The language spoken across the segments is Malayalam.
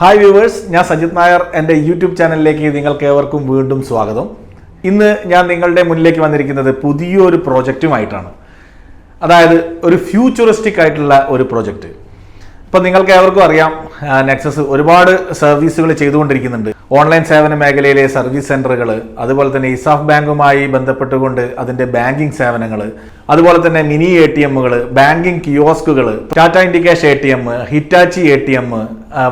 ഹായ് വ്യൂവേഴ്സ് ഞാൻ സജിത് നായർ. എന്റെ യൂട്യൂബ് ചാനലിലേക്ക് നിങ്ങൾക്ക് ഏവർക്കും വീണ്ടും സ്വാഗതം. ഇന്ന് ഞാൻ നിങ്ങളുടെ മുന്നിലേക്ക് വന്നിരിക്കുന്നത് പുതിയൊരു പ്രോജക്റ്റുമായിട്ടാണ്. അതായത് ഒരു ഫ്യൂച്ചറിസ്റ്റിക് ആയിട്ടുള്ള ഒരു പ്രോജക്റ്റ്. ഇപ്പം നിങ്ങൾക്ക് ഏവർക്കും അറിയാം നെക്സസ് ഒരുപാട് സർവീസുകൾ ചെയ്തുകൊണ്ടിരിക്കുന്നുണ്ട്. ഓൺലൈൻ സേവന മേഖലയിലെ സർവീസ് സെന്ററുകൾ അതുപോലെ തന്നെ ഇസാഫ് ബാങ്കുമായി ബന്ധപ്പെട്ടുകൊണ്ട് അതിന്റെ ബാങ്കിങ് സേവനങ്ങൾ അതുപോലെ തന്നെ മിനി എ ടി എമ്മുകൾ banking കിയോസ്കുകൾ Tata Indicash A T M Hitachi A T M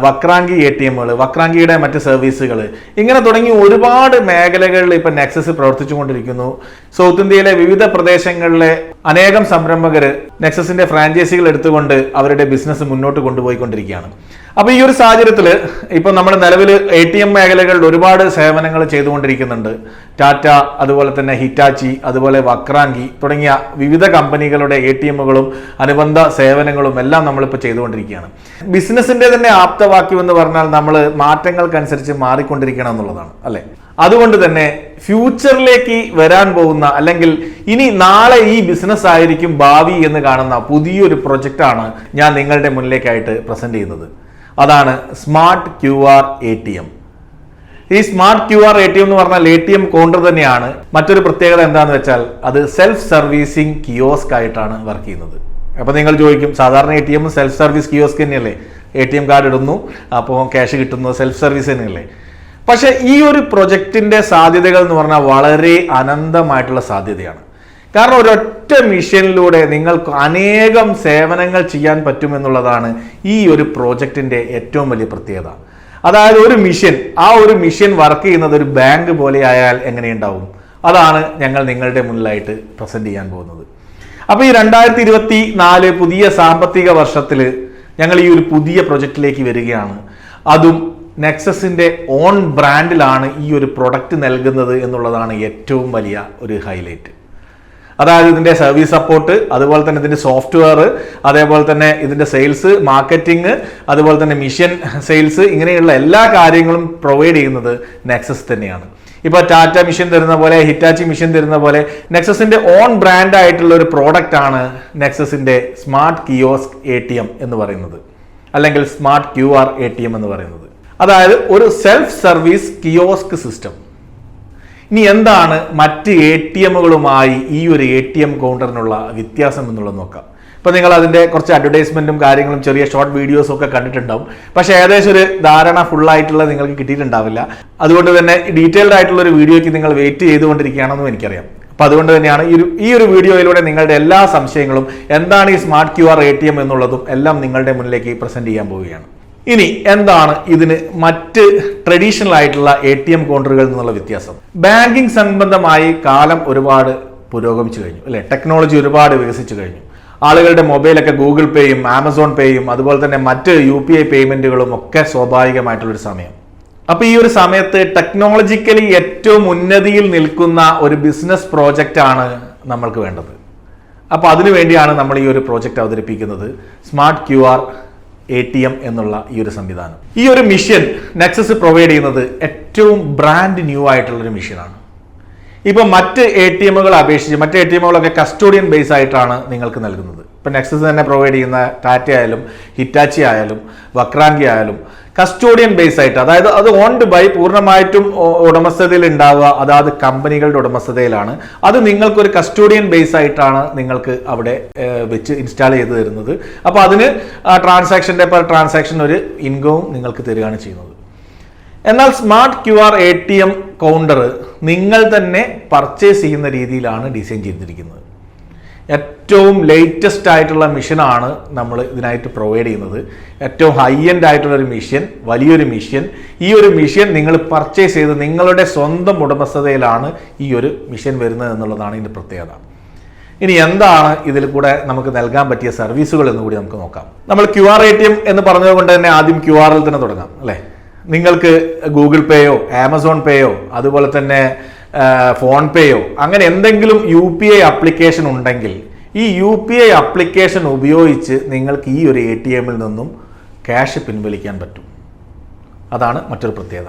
Vakrangee A T എമ്മുകൾ വക്രാങ്കിയുടെ മറ്റ് സർവീസുകൾ ഇങ്ങനെ തുടങ്ങി ഒരുപാട് മേഖലകളിൽ ഇപ്പം നെക്സസ് പ്രവർത്തിച്ചുകൊണ്ടിരിക്കുന്നു. സൗത്ത് ഇന്ത്യയിലെ വിവിധ പ്രദേശങ്ങളിലെ അനേകം സംരംഭകർ നെക്സസിന്റെ ഫ്രാഞ്ചൈസികൾ എടുത്തുകൊണ്ട് അവരുടെ ബിസിനസ് മുന്നോട്ട് കൊണ്ടുപോയിക്കൊണ്ടിരിക്കുകയാണ്. അപ്പൊ ഈ ഒരു സാഹചര്യത്തിൽ ഇപ്പൊ നമ്മൾ നിലവിൽ എ ടി എം മേഖലകളിൽ ഒരുപാട് സേവനങ്ങൾ ചെയ്തുകൊണ്ടിരിക്കുന്നുണ്ട്. ടാറ്റ അതുപോലെ തന്നെ ഹിറ്റാച്ചി അതുപോലെ വക്രാങ്കി തുടങ്ങിയ വിവിധ കമ്പനികളുടെ എ ടി എമ്മുകളും അനുബന്ധ സേവനങ്ങളും എല്ലാം നമ്മളിപ്പോൾ ചെയ്തുകൊണ്ടിരിക്കുകയാണ്. ബിസിനസിന്റെ തന്നെ ആപ്തവാക്യം എന്ന് പറഞ്ഞാൽ നമ്മൾ മാറ്റങ്ങൾക്കനുസരിച്ച് മാറിക്കൊണ്ടിരിക്കണം എന്നുള്ളതാണ് അല്ലെ? അതുകൊണ്ട് തന്നെ ഫ്യൂച്ചറിലേക്ക് വരാൻ പോകുന്ന അല്ലെങ്കിൽ ഇനി നാളെ ഈ ബിസിനസ് ആയിരിക്കും ഭാവി എന്ന് കാണുന്ന പുതിയൊരു പ്രൊജക്റ്റാണ് ഞാൻ നിങ്ങളുടെ മുന്നിലേക്കായിട്ട് പ്രസന്റ് ചെയ്യുന്നത്. അതാണ് smart Q R A T M. ഈ smart Q R A T M എന്ന് പറഞ്ഞാൽ എ ടി എം കൗണ്ടർ തന്നെയാണ്. മറ്റൊരു പ്രത്യേകത എന്താണെന്ന് വെച്ചാൽ അത് സെൽഫ് സർവീസിംഗ് കിയോസ്ക് ആയിട്ടാണ് വർക്ക് ചെയ്യുന്നത്. അപ്പോൾ നിങ്ങൾ ചോദിക്കും സാധാരണ A T M self service kiosk തന്നെയല്ലേ? എ ടി എം കാർഡ് ഇടുന്നു അപ്പോൾ ക്യാഷ് കിട്ടുന്നത് സെൽഫ് സർവീസ് തന്നെയല്ലേ? പക്ഷേ ഈ ഒരു പ്രൊജക്ടിന്റെ സാധ്യതകൾ എന്ന് പറഞ്ഞാൽ വളരെ അനന്തമായിട്ടുള്ള സാധ്യതയാണ്. കാരണം ഒരൊറ്റ മിഷനിലൂടെ നിങ്ങൾക്ക് അനേകം സേവനങ്ങൾ ചെയ്യാൻ പറ്റുമെന്നുള്ളതാണ് ഈ ഒരു പ്രോജക്റ്റിന്റെ ഏറ്റവും വലിയ പ്രത്യേകത. അതായത് ഒരു മിഷൻ ആ ഒരു മിഷൻ വർക്ക് ചെയ്യുന്നത് ഒരു ബാങ്ക് പോലെ ആയാൽ എങ്ങനെയുണ്ടാവും? അതാണ് ഞങ്ങൾ നിങ്ങളുടെ മുന്നിലായിട്ട് പ്രസന്റ് ചെയ്യാൻ പോകുന്നത്. അപ്പോൾ ഈ രണ്ടായിരത്തി ഇരുപത്തി നാല് പുതിയ സാമ്പത്തിക വർഷത്തിൽ ഞങ്ങൾ ഈ ഒരു പുതിയ പ്രൊജക്റ്റിലേക്ക് വരികയാണ്. അതും നെക്സസിന്റെ ഓൺ ബ്രാൻഡിലാണ് ഈ ഒരു പ്രൊഡക്റ്റ് നൽകുന്നത് എന്നുള്ളതാണ് ഏറ്റവും വലിയ ഒരു ഹൈലൈറ്റ്. അതായത് ഇതിന്റെ സർവീസ് സപ്പോർട്ട് അതുപോലെ തന്നെ ഇതിന്റെ സോഫ്റ്റ്വെയർ അതേപോലെ തന്നെ ഇതിന്റെ സെയിൽസ് മാർക്കറ്റിംഗ് അതുപോലെ തന്നെ മിഷൻ സെയിൽസ് ഇങ്ങനെയുള്ള എല്ലാ കാര്യങ്ങളും പ്രൊവൈഡ് ചെയ്യുന്നത് നെക്സസ് തന്നെയാണ്. ഇപ്പൊ ടാറ്റ മിഷൻ തരുന്ന പോലെ ഹിറ്റാച്ചി മിഷൻ തരുന്ന പോലെ നെക്സസിന്റെ ഓൺ ബ്രാൻഡ് ആയിട്ടുള്ള ഒരു പ്രോഡക്റ്റ് ആണ് നെക്സസിന്റെ സ്മാർട്ട് കിയോസ്ക് എ എന്ന് പറയുന്നത്. അല്ലെങ്കിൽ സ്മാർട്ട് ക്യു ആർ എം എന്ന് പറയുന്നത്. അതായത് ഒരു സെൽഫ് സർവീസ് കിയോസ്ക് സിസ്റ്റം ഇനി എന്താണ് മറ്റ് എ ടി എമ്മുകളുമായി ഈ ഒരു എ ടി എം കൗണ്ടറിനുള്ള വ്യത്യാസം എന്നുള്ളത് നോക്കാം. ഇപ്പം നിങ്ങൾ അതിന്റെ കുറച്ച് അഡ്വർടൈസ്മെന്റും കാര്യങ്ങളും ചെറിയ ഷോർട്ട് വീഡിയോസും ഒക്കെ കണ്ടിട്ടുണ്ടാവും. പക്ഷേ ഏകദേശം ഒരു ധാരണ ഫുൾ ആയിട്ടുള്ള നിങ്ങൾക്ക് കിട്ടിയിട്ടുണ്ടാവില്ല. അതുകൊണ്ട് തന്നെ ഡീറ്റെയിൽഡ് ആയിട്ടുള്ള ഒരു വീഡിയോയ്ക്ക് നിങ്ങൾ വെയിറ്റ് ചെയ്തുകൊണ്ടിരിക്കുകയാണെന്നും എനിക്കറിയാം. അപ്പോൾ അതുകൊണ്ട് തന്നെയാണ് ഈ ഒരു ഈ ഒരു വീഡിയോയിലൂടെ നിങ്ങളുടെ എല്ലാ സംശയങ്ങളും എന്താണ് ഈ smart Q R A T M എന്നുള്ളതും എല്ലാം നിങ്ങളുടെ മുന്നിലേക്ക് പ്രസന്റ് ചെയ്യാൻ പോവുകയാണ്. ഇനി എന്താണ് ഇതിന് മറ്റ് ട്രഡീഷണൽ ആയിട്ടുള്ള എ ടി എം കൗണ്ടറുകളിൽ നിന്നുള്ള വ്യത്യാസം? ബാങ്കിങ് സംബന്ധമായി കാലം ഒരുപാട് പുരോഗമിച്ചു കഴിഞ്ഞു അല്ലെ? ടെക്നോളജി ഒരുപാട് വികസിച്ചു കഴിഞ്ഞു. ആളുകളുടെ മൊബൈലൊക്കെ ഗൂഗിൾ പേയും ആമസോൺ പേയും അതുപോലെ തന്നെ മറ്റ് യു പി ഐ പേയ്മെന്റുകളും ഒക്കെ സ്വാഭാവികമായിട്ടുള്ളൊരു സമയം. അപ്പോൾ ഈ ഒരു സമയത്ത് ടെക്നോളജിക്കലി ഏറ്റവും ഉന്നതിയിൽ നിൽക്കുന്ന ഒരു ബിസിനസ് പ്രോജക്റ്റ് ആണ് നമ്മൾക്ക് വേണ്ടത്. അപ്പോൾ അതിനു വേണ്ടിയാണ് നമ്മൾ ഈ ഒരു പ്രോജക്റ്റ് അവതരിപ്പിക്കുന്നത്. Smart Q R A T M എന്നുള്ള ഈ ഒരു സംവിധാനം. ഈ ഒരു മിഷൻ നെക്സസ് പ്രൊവൈഡ് ചെയ്യുന്നത് ഏറ്റവും ബ്രാൻഡ് ന്യൂ ആയിട്ടുള്ള ഒരു മിഷനാണ് ഇപ്പോൾ മറ്റ് എ ടി എമ്മുകൾ അപേക്ഷിച്ച് മറ്റ് എ ടി എമ്മുകളൊക്കെ കസ്റ്റോഡിയൻ ബേസ് ആയിട്ടാണ് നിങ്ങൾക്ക് നൽകുന്നത്. ഇപ്പൊ നെക്സസ് തന്നെ പ്രൊവൈഡ് ചെയ്യുന്ന ടാറ്റ ആയാലും ഹിറ്റാച്ചി ആയാലും വക്രാങ്കി ആയാലും കസ്റ്റോഡിയൻ ബേസ് ആയിട്ട് അതായത് അത് ഓൺഡ് ബൈ പൂർണമായിട്ടും ഉടമസ്ഥതയിൽ ഉണ്ടാവുക അതാത് കമ്പനികളുടെ ഉടമസ്ഥതയിലാണ്. അത് നിങ്ങൾക്കൊരു കസ്റ്റോഡിയൻ ബേസ് ആയിട്ടാണ് നിങ്ങൾക്ക് അവിടെ വെച്ച് ഇൻസ്റ്റാൾ ചെയ്ത് തരുന്നത്. അപ്പോൾ അതിന് ട്രാൻസാക്ഷന്റെ പെർ ട്രാൻസാക്ഷൻ ഒരു ഇൻകവും നിങ്ങൾക്ക് തരികയാണ് ചെയ്യുന്നത്. എന്നാൽ smart Q R A T M counter നിങ്ങൾ തന്നെ പർച്ചേസ് ചെയ്യുന്ന രീതിയിലാണ് ഡിസൈൻ ചെയ്തിരിക്കുന്നത്. ഏറ്റവും ലേറ്റസ്റ്റ് ആയിട്ടുള്ള മിഷനാണ് നമ്മൾ ഇതിനായിട്ട് പ്രൊവൈഡ് ചെയ്യുന്നത്. ഏറ്റവും ഹൈ എൻഡ് ആയിട്ടുള്ള ഒരു മിഷൻ വലിയൊരു മിഷൻ ഈ ഒരു മിഷൻ നിങ്ങൾ പർച്ചേസ് ചെയ്ത് നിങ്ങളുടെ സ്വന്തം ഉടമസ്ഥതയിലാണ് ഈ ഒരു മിഷൻ വരുന്നത് എന്നുള്ളതാണ് ഇതിന്റെ പ്രത്യേകത. ഇനി എന്താണ് ഇതിൽ കൂടെ നമുക്ക് നൽകാൻ പറ്റിയ സർവീസുകൾ എന്ന് കൂടി നമുക്ക് നോക്കാം. നമ്മൾ Q R A T M എന്ന് പറഞ്ഞതുകൊണ്ട് തന്നെ ആദ്യം ക്യു ആറിൽ തന്നെ തുടങ്ങാം അല്ലേ? നിങ്ങൾക്ക് ഗൂഗിൾ പേയോ ആമസോൺ പേയോ അതുപോലെ തന്നെ ഫോൺ പേയോ അങ്ങനെ എന്തെങ്കിലും യു പി ഐ അപ്ലിക്കേഷൻ ഉണ്ടെങ്കിൽ ഈ യു പി ഐ അപ്ലിക്കേഷൻ ഉപയോഗിച്ച് നിങ്ങൾക്ക് ഈ ഒരു എ ടി എമ്മിൽ നിന്നും ക്യാഷ് പിൻവലിക്കാൻ പറ്റും. അതാണ് മറ്റൊരു പ്രത്യേകത.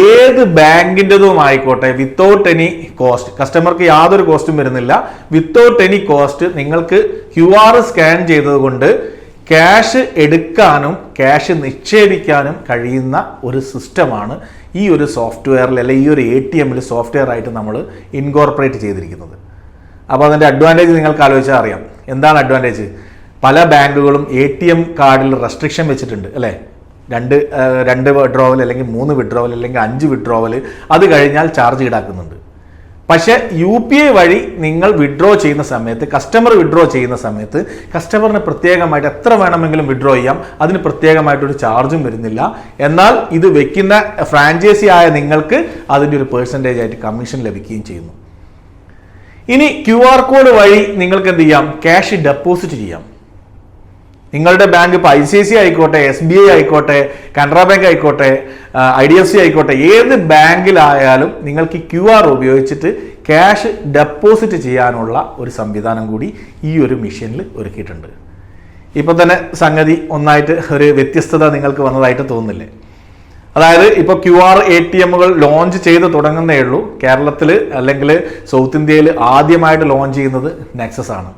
ഏത് ബാങ്കിന്റെതും ആയിക്കോട്ടെ വിത്തൗട്ട് എനി കോസ്റ്റ് കസ്റ്റമർക്ക് യാതൊരു കോസ്റ്റും വരുന്നില്ല. വിത്തൗട്ട് എനി കോസ്റ്റ് നിങ്ങൾക്ക് ക്യു ആർ സ്കാൻ ചെയ്തതുകൊണ്ട് ക്യാഷ് എടുക്കാനും ക്യാഷ് നിക്ഷേപിക്കാനും കഴിയുന്ന ഒരു സിസ്റ്റമാണ് ഈ ഒരു സോഫ്റ്റ്വെയറിൽ അല്ലെങ്കിൽ ഈ ഒരു എ ടി എമ്മിൽ സോഫ്റ്റ്വെയർ ആയിട്ട് നമ്മൾ ഇൻകോർപ്പറേറ്റ് ചെയ്തിരിക്കുന്നത്. അപ്പോൾ അതിന്റെ അഡ്വാന്റേജ് നിങ്ങൾക്ക് ആലോചിച്ചാൽ അറിയാം. എന്താണ് അഡ്വാന്റേജ് പല ബാങ്കുകളും എ ടി എം കാർഡിൽ റെസ്ട്രിക്ഷൻ വെച്ചിട്ടുണ്ട് അല്ലേ? രണ്ട് രണ്ട് വിഡ്രോവൽ അല്ലെങ്കിൽ മൂന്ന് വിഡ്രോവൽ അല്ലെങ്കിൽ അഞ്ച് വിഡ്രോവൽ അത് കഴിഞ്ഞാൽ ചാർജ് ഈടാക്കുന്നുണ്ട്. പക്ഷേ യു പി ഐ വഴി നിങ്ങൾ വിഡ്രോ ചെയ്യുന്ന സമയത്ത് കസ്റ്റമർ വിഡ്രോ ചെയ്യുന്ന സമയത്ത് കസ്റ്റമറിന് പ്രത്യേകമായിട്ട് എത്ര വേണമെങ്കിലും വിഡ്രോ ചെയ്യാം അതിന് പ്രത്യേകമായിട്ടൊരു ചാർജും വരുന്നില്ല. എന്നാൽ ഇത് വെക്കുന്ന ഫ്രാഞ്ചൈസി ആയ നിങ്ങൾക്ക് അതിന്റെ ഒരു പേഴ്സന്റേജ് ആയിട്ട് കമ്മീഷൻ ലഭിക്കുകയും ചെയ്യുന്നു. ഇനി ക്യു ആർ കോഡ് വഴി നിങ്ങൾക്ക് എന്ത് ചെയ്യാം? ക്യാഷ് ഡെപ്പോസിറ്റ് ചെയ്യാം. നിങ്ങളുടെ ബാങ്ക് ഇപ്പോൾ ഐ സി ഐ സി ആയിക്കോട്ടെ എസ് ബി ഐ ആയിക്കോട്ടെ കാനറ ബാങ്ക് ആയിക്കോട്ടെ ഐ ഡി എഫ് സി ആയിക്കോട്ടെ ഏത് ബാങ്കിലായാലും നിങ്ങൾക്ക് ക്യു ആർ ഉപയോഗിച്ചിട്ട് ക്യാഷ് ഡെപ്പോസിറ്റ് ചെയ്യാനുള്ള ഒരു സംവിധാനം കൂടി ഈ ഒരു മെഷീനിൽ ഒരുക്കിയിട്ടുണ്ട്. ഇപ്പം തന്നെ സംഗതി ഒന്നായിട്ട് ഒരു വ്യത്യസ്തത നിങ്ങൾക്ക് വന്നതായിട്ട് തോന്നുന്നില്ലേ? അതായത് ഇപ്പോൾ ക്യു ആർ എ ടി എമ്മുകൾ ലോഞ്ച് ചെയ്ത് തുടങ്ങുന്നേ ഉള്ളൂ. കേരളത്തിൽ അല്ലെങ്കിൽ സൗത്ത് ഇന്ത്യയിൽ ആദ്യമായിട്ട് ലോഞ്ച് ചെയ്യുന്നത് നെക്സസ് ആണ്.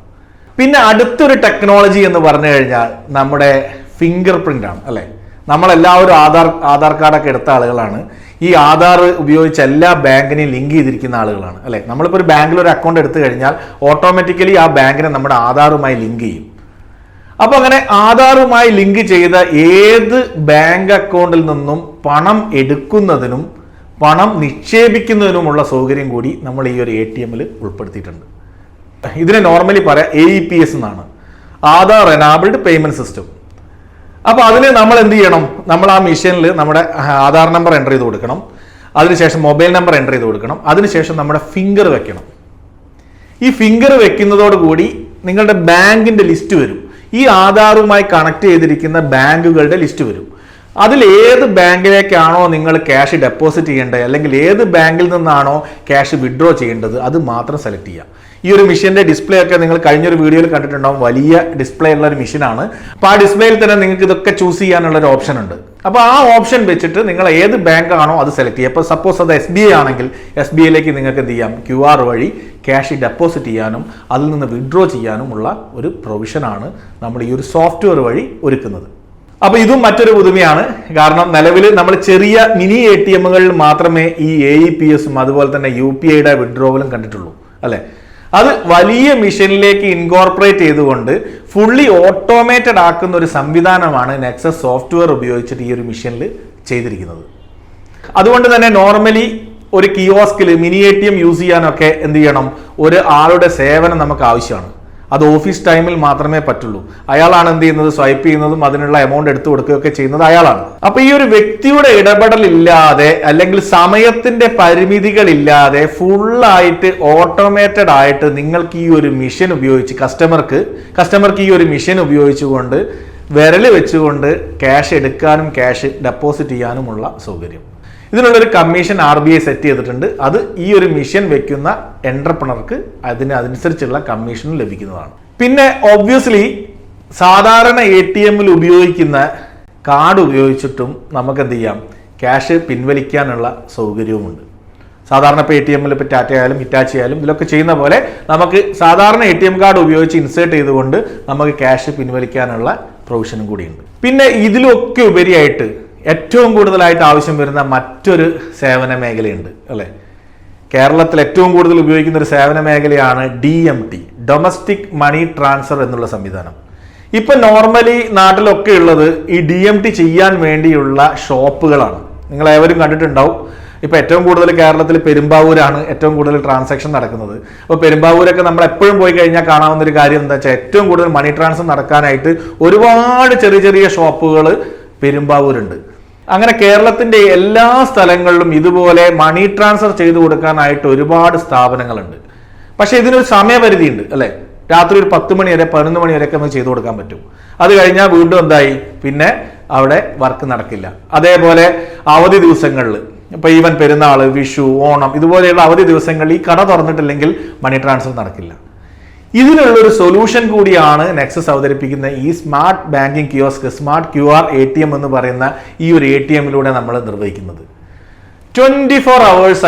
പിന്നെ അടുത്തൊരു ടെക്നോളജി എന്ന് പറഞ്ഞു കഴിഞ്ഞാൽ നമ്മുടെ ഫിംഗർ പ്രിന്റ് ആണ് അല്ലെ? നമ്മളെല്ലാവരും ആധാർ ആധാർ കാർഡൊക്കെ എടുത്ത ആളുകളാണ്. ഈ ആധാർ ഉപയോഗിച്ച് എല്ലാ ബാങ്കിനെയും ലിങ്ക് ചെയ്തിരിക്കുന്ന ആളുകളാണ് അല്ലെ? നമ്മളിപ്പോൾ ഒരു ബാങ്കിൽ ഒരു അക്കൗണ്ട് എടുത്തു കഴിഞ്ഞാൽ ഓട്ടോമാറ്റിക്കലി ആ ബാങ്കിനെ നമ്മുടെ ആധാറുമായി ലിങ്ക് ചെയ്യും. അപ്പൊ അങ്ങനെ ആധാറുമായി ലിങ്ക് ചെയ്ത ഏത് ബാങ്ക് അക്കൗണ്ടിൽ നിന്നും പണം എടുക്കുന്നതിനും പണം നിക്ഷേപിക്കുന്നതിനുമുള്ള സൗകര്യം കൂടി നമ്മൾ ഈ ഒരു എ ടി എമ്മിൽ ഉൾപ്പെടുത്തിയിട്ടുണ്ട്. ഇതിനെ നോർമലി പറയാം എ ഇ പി എസ് എന്നാണ്. ആധാർ എനാബിൾഡ് പേയ്മെന്റ് സിസ്റ്റം അപ്പൊ അതിന് നമ്മൾ എന്ത് ചെയ്യണം? നമ്മൾ ആ മെഷീനിൽ നമ്മുടെ ആധാർ നമ്പർ എന്റർ ചെയ്ത് കൊടുക്കണം. അതിനുശേഷം മൊബൈൽ നമ്പർ എന്റർ ചെയ്ത് കൊടുക്കണം. അതിനുശേഷം നമ്മുടെ ഫിംഗർ വെക്കണം. ഈ ഫിംഗർ വെക്കുന്നതോടുകൂടി നിങ്ങളുടെ ബാങ്കിന്റെ ലിസ്റ്റ് വരും. ഈ ആധാറുമായി കണക്ട് ചെയ്തിരിക്കുന്ന ബാങ്കുകളുടെ ലിസ്റ്റ് വരും. അതിൽ ഏത് ബാങ്കിലേക്കാണോ നിങ്ങൾ ക്യാഷ് ഡെപ്പോസിറ്റ് ചെയ്യേണ്ടത് അല്ലെങ്കിൽ ഏത് ബാങ്കിൽ നിന്നാണോ ക്യാഷ് വിഡ്രോ ചെയ്യേണ്ടത് അത് മാത്രം സെലക്ട് ചെയ്യുക. ഈ ഒരു മിഷീന്റെ ഡിസ്പ്ലേ ഒക്കെ നിങ്ങൾ കഴിഞ്ഞൊരു വീഡിയോയിൽ കണ്ടിട്ടുണ്ടാവും. വലിയ ഡിസ്പ്ലേ ഉള്ള ഒരു മെഷീനാണ് അപ്പോൾ ആ ഡിസ്പ്ലേയിൽ തന്നെ നിങ്ങൾക്ക് ഇതൊക്കെ ചൂസ് ചെയ്യാനുള്ള ഒരു ഓപ്ഷൻ ഉണ്ട്. അപ്പോൾ ആ ഓപ്ഷൻ വെച്ചിട്ട് നിങ്ങൾ ഏത് ബാങ്കാണോ അത് സെലക്ട് ചെയ്യുക. അപ്പോൾ സപ്പോസ് അത് എസ് ബി ഐ ആണെങ്കിൽ എസ് ബി ഐയിലേക്ക് നിങ്ങൾക്ക് എന്ത് ചെയ്യാം? ക്യു ആർ വഴി ക്യാഷ് ഡെപ്പോസിറ്റ് ചെയ്യാനും അതിൽ നിന്ന് വിഡ്രോ ചെയ്യാനുമുള്ള ഒരു പ്രൊവിഷനാണ് നമ്മൾ ഈ ഒരു സോഫ്റ്റ്വെയർ വഴി ഒരുക്കുന്നത്. അപ്പോൾ ഇതും മറ്റൊരു പുതുമയാണ്. കാരണം നിലവിൽ നമ്മൾ ചെറിയ മിനി എ ടി എമ്മുകളിൽ മാത്രമേ ഈ എ ഇ പി എസും അതുപോലെ തന്നെ യു പി ഐയുടെ വിഡ്രോവലും കണ്ടിട്ടുള്ളൂ. അല്ലെ? അത് വലിയ മിഷനിലേക്ക് ഇൻകോർപ്പറേറ്റ് ചെയ്തുകൊണ്ട് ഫുള്ളി ഓട്ടോമേറ്റഡ് ആക്കുന്ന ഒരു സംവിധാനമാണ് നെക്സസ് സോഫ്റ്റ്വെയർ ഉപയോഗിച്ചിട്ട് ഈ ഒരു മിഷനിൽ ചെയ്തിരിക്കുന്നത്. അതുകൊണ്ട് തന്നെ നോർമലി ഒരു കിയോസ്കിൽ mini A T M use ചെയ്യാനൊക്കെ എന്ത് ചെയ്യണം? ഒരു ആളുടെ സേവനം നമുക്ക് ആവശ്യമാണ്. അത് ഓഫീസ് ടൈമിൽ മാത്രമേ പറ്റുള്ളൂ. അയാളാണ് എന്ത് ചെയ്യുന്നത്? സ്വൈപ്പ് ചെയ്യുന്നതും അതിനുള്ള എമൗണ്ട് എടുത്തു കൊടുക്കുകയൊക്കെ ചെയ്യുന്നത് അയാളാണ്. അപ്പൊ ഈ ഒരു വ്യക്തിയുടെ ഇടപെടൽ ഇല്ലാതെ അല്ലെങ്കിൽ സമയത്തിന്റെ പരിമിതികളില്ലാതെ ഫുള്ളായിട്ട് ഓട്ടോമേറ്റഡ് ആയിട്ട് നിങ്ങൾക്ക് ഈ ഒരു മിഷൻ ഉപയോഗിച്ച് കസ്റ്റമർക്ക് കസ്റ്റമർക്ക് ഈ ഒരു മിഷൻ ഉപയോഗിച്ചുകൊണ്ട് വിരൽ വെച്ചുകൊണ്ട് ക്യാഷ് എടുക്കാനും ക്യാഷ് ഡെപ്പോസിറ്റ് ചെയ്യാനുമുള്ള സൗകര്യം. ഇതിനുള്ളൊരു commission R B I set ചെയ്തിട്ടുണ്ട്. അത് ഈ ഒരു മിഷൻ വെക്കുന്ന എന്റർപ്രണർക്ക് അതിന് അതനുസരിച്ചുള്ള കമ്മീഷൻ ലഭിക്കുന്നതാണ്. പിന്നെ ഒബ്വിയസ്ലി സാധാരണ എ ടി എമ്മിൽ ഉപയോഗിക്കുന്ന കാർഡ് ഉപയോഗിച്ചിട്ടും നമുക്ക് എന്ത് ചെയ്യാം? ക്യാഷ് പിൻവലിക്കാനുള്ള സൗകര്യവുമുണ്ട്. സാധാരണ ഇപ്പോൾ എ ടി എമ്മിൽ ഇപ്പോൾ ടാറ്റ ആയാലും ഹിറ്റാച്ചി ആയാലും ഇതിലൊക്കെ ചെയ്യുന്ന പോലെ നമുക്ക് സാധാരണ എ ടി എം കാർഡ് ഉപയോഗിച്ച് ഇൻസേർട്ട് ചെയ്തുകൊണ്ട് നമുക്ക് ക്യാഷ് പിൻവലിക്കാനുള്ള പ്രൊവിഷനും കൂടിയുണ്ട്. പിന്നെ ഇതിലൊക്കെ ഉപരിയായിട്ട് ഏറ്റവും കൂടുതലായിട്ട് ആവശ്യം വരുന്ന മറ്റൊരു സേവന മേഖലയുണ്ട് അല്ലേ? കേരളത്തിൽ ഏറ്റവും കൂടുതൽ ഉപയോഗിക്കുന്ന ഒരു സേവന മേഖലയാണ് D M T domestic money transfer എന്നുള്ള സംവിധാനം. ഇപ്പൊ നോർമലി നാട്ടിലൊക്കെ ഉള്ളത് ഈ ഡി എം ടി ചെയ്യാൻ വേണ്ടിയുള്ള ഷോപ്പുകളാണ്. നിങ്ങൾ ഏവരും കണ്ടിട്ടുണ്ടാവും. ഇപ്പൊ ഏറ്റവും കൂടുതൽ കേരളത്തിൽ പെരുമ്പാവൂരാണ് ഏറ്റവും കൂടുതൽ ട്രാൻസാക്ഷൻ നടക്കുന്നത്. അപ്പോൾ പെരുമ്പാവൂരൊക്കെ നമ്മൾ എപ്പോഴും പോയി കഴിഞ്ഞാൽ കാണാവുന്ന ഒരു കാര്യം എന്താ വെച്ചാൽ ഏറ്റവും കൂടുതൽ മണി ട്രാൻസ്ഫർ നടക്കാനായിട്ട് ഒരുപാട് ചെറിയ ചെറിയ ഷോപ്പുകൾ പെരുമ്പാവൂരുണ്ട്. അങ്ങനെ കേരളത്തിന്റെ എല്ലാ സ്ഥലങ്ങളിലും ഇതുപോലെ മണി ട്രാൻസ്ഫർ ചെയ്തു കൊടുക്കാനായിട്ട് ഒരുപാട് സ്ഥാപനങ്ങളുണ്ട്. പക്ഷേ ഇതിനൊരു സമയപരിധി ഉണ്ട് അല്ലെ? രാത്രി ഒരു പത്ത് മണി വരെ പതിനൊന്ന് മണി വരെയൊക്കെ നമുക്ക് ചെയ്തു കൊടുക്കാൻ പറ്റും. അത് കഴിഞ്ഞാൽ വീണ്ടും എന്തായി? പിന്നെ അവിടെ വർക്ക് നടക്കില്ല. അതേപോലെ അവധി ദിവസങ്ങളിൽ ഇപ്പൊ ഈവൻ പെരുന്നാൾ വിഷു ഓണം ഇതുപോലെയുള്ള അവധി ദിവസങ്ങളിൽ ഈ കട തുറന്നിട്ടില്ലെങ്കിൽ മണി ട്രാൻസ്ഫർ നടക്കില്ല. ഇതിനുള്ള ഒരു സൊല്യൂഷൻ കൂടിയാണ് നെക്സസ് അവതരിപ്പിക്കുന്ന ഈ smart banking kiosk smart Q R A T M എന്ന് പറയുന്ന ഈ ഒരു എ ടി എമ്മിലൂടെ നമ്മൾ നിർവഹിക്കുന്നത്. ട്വന്റി ഫോർ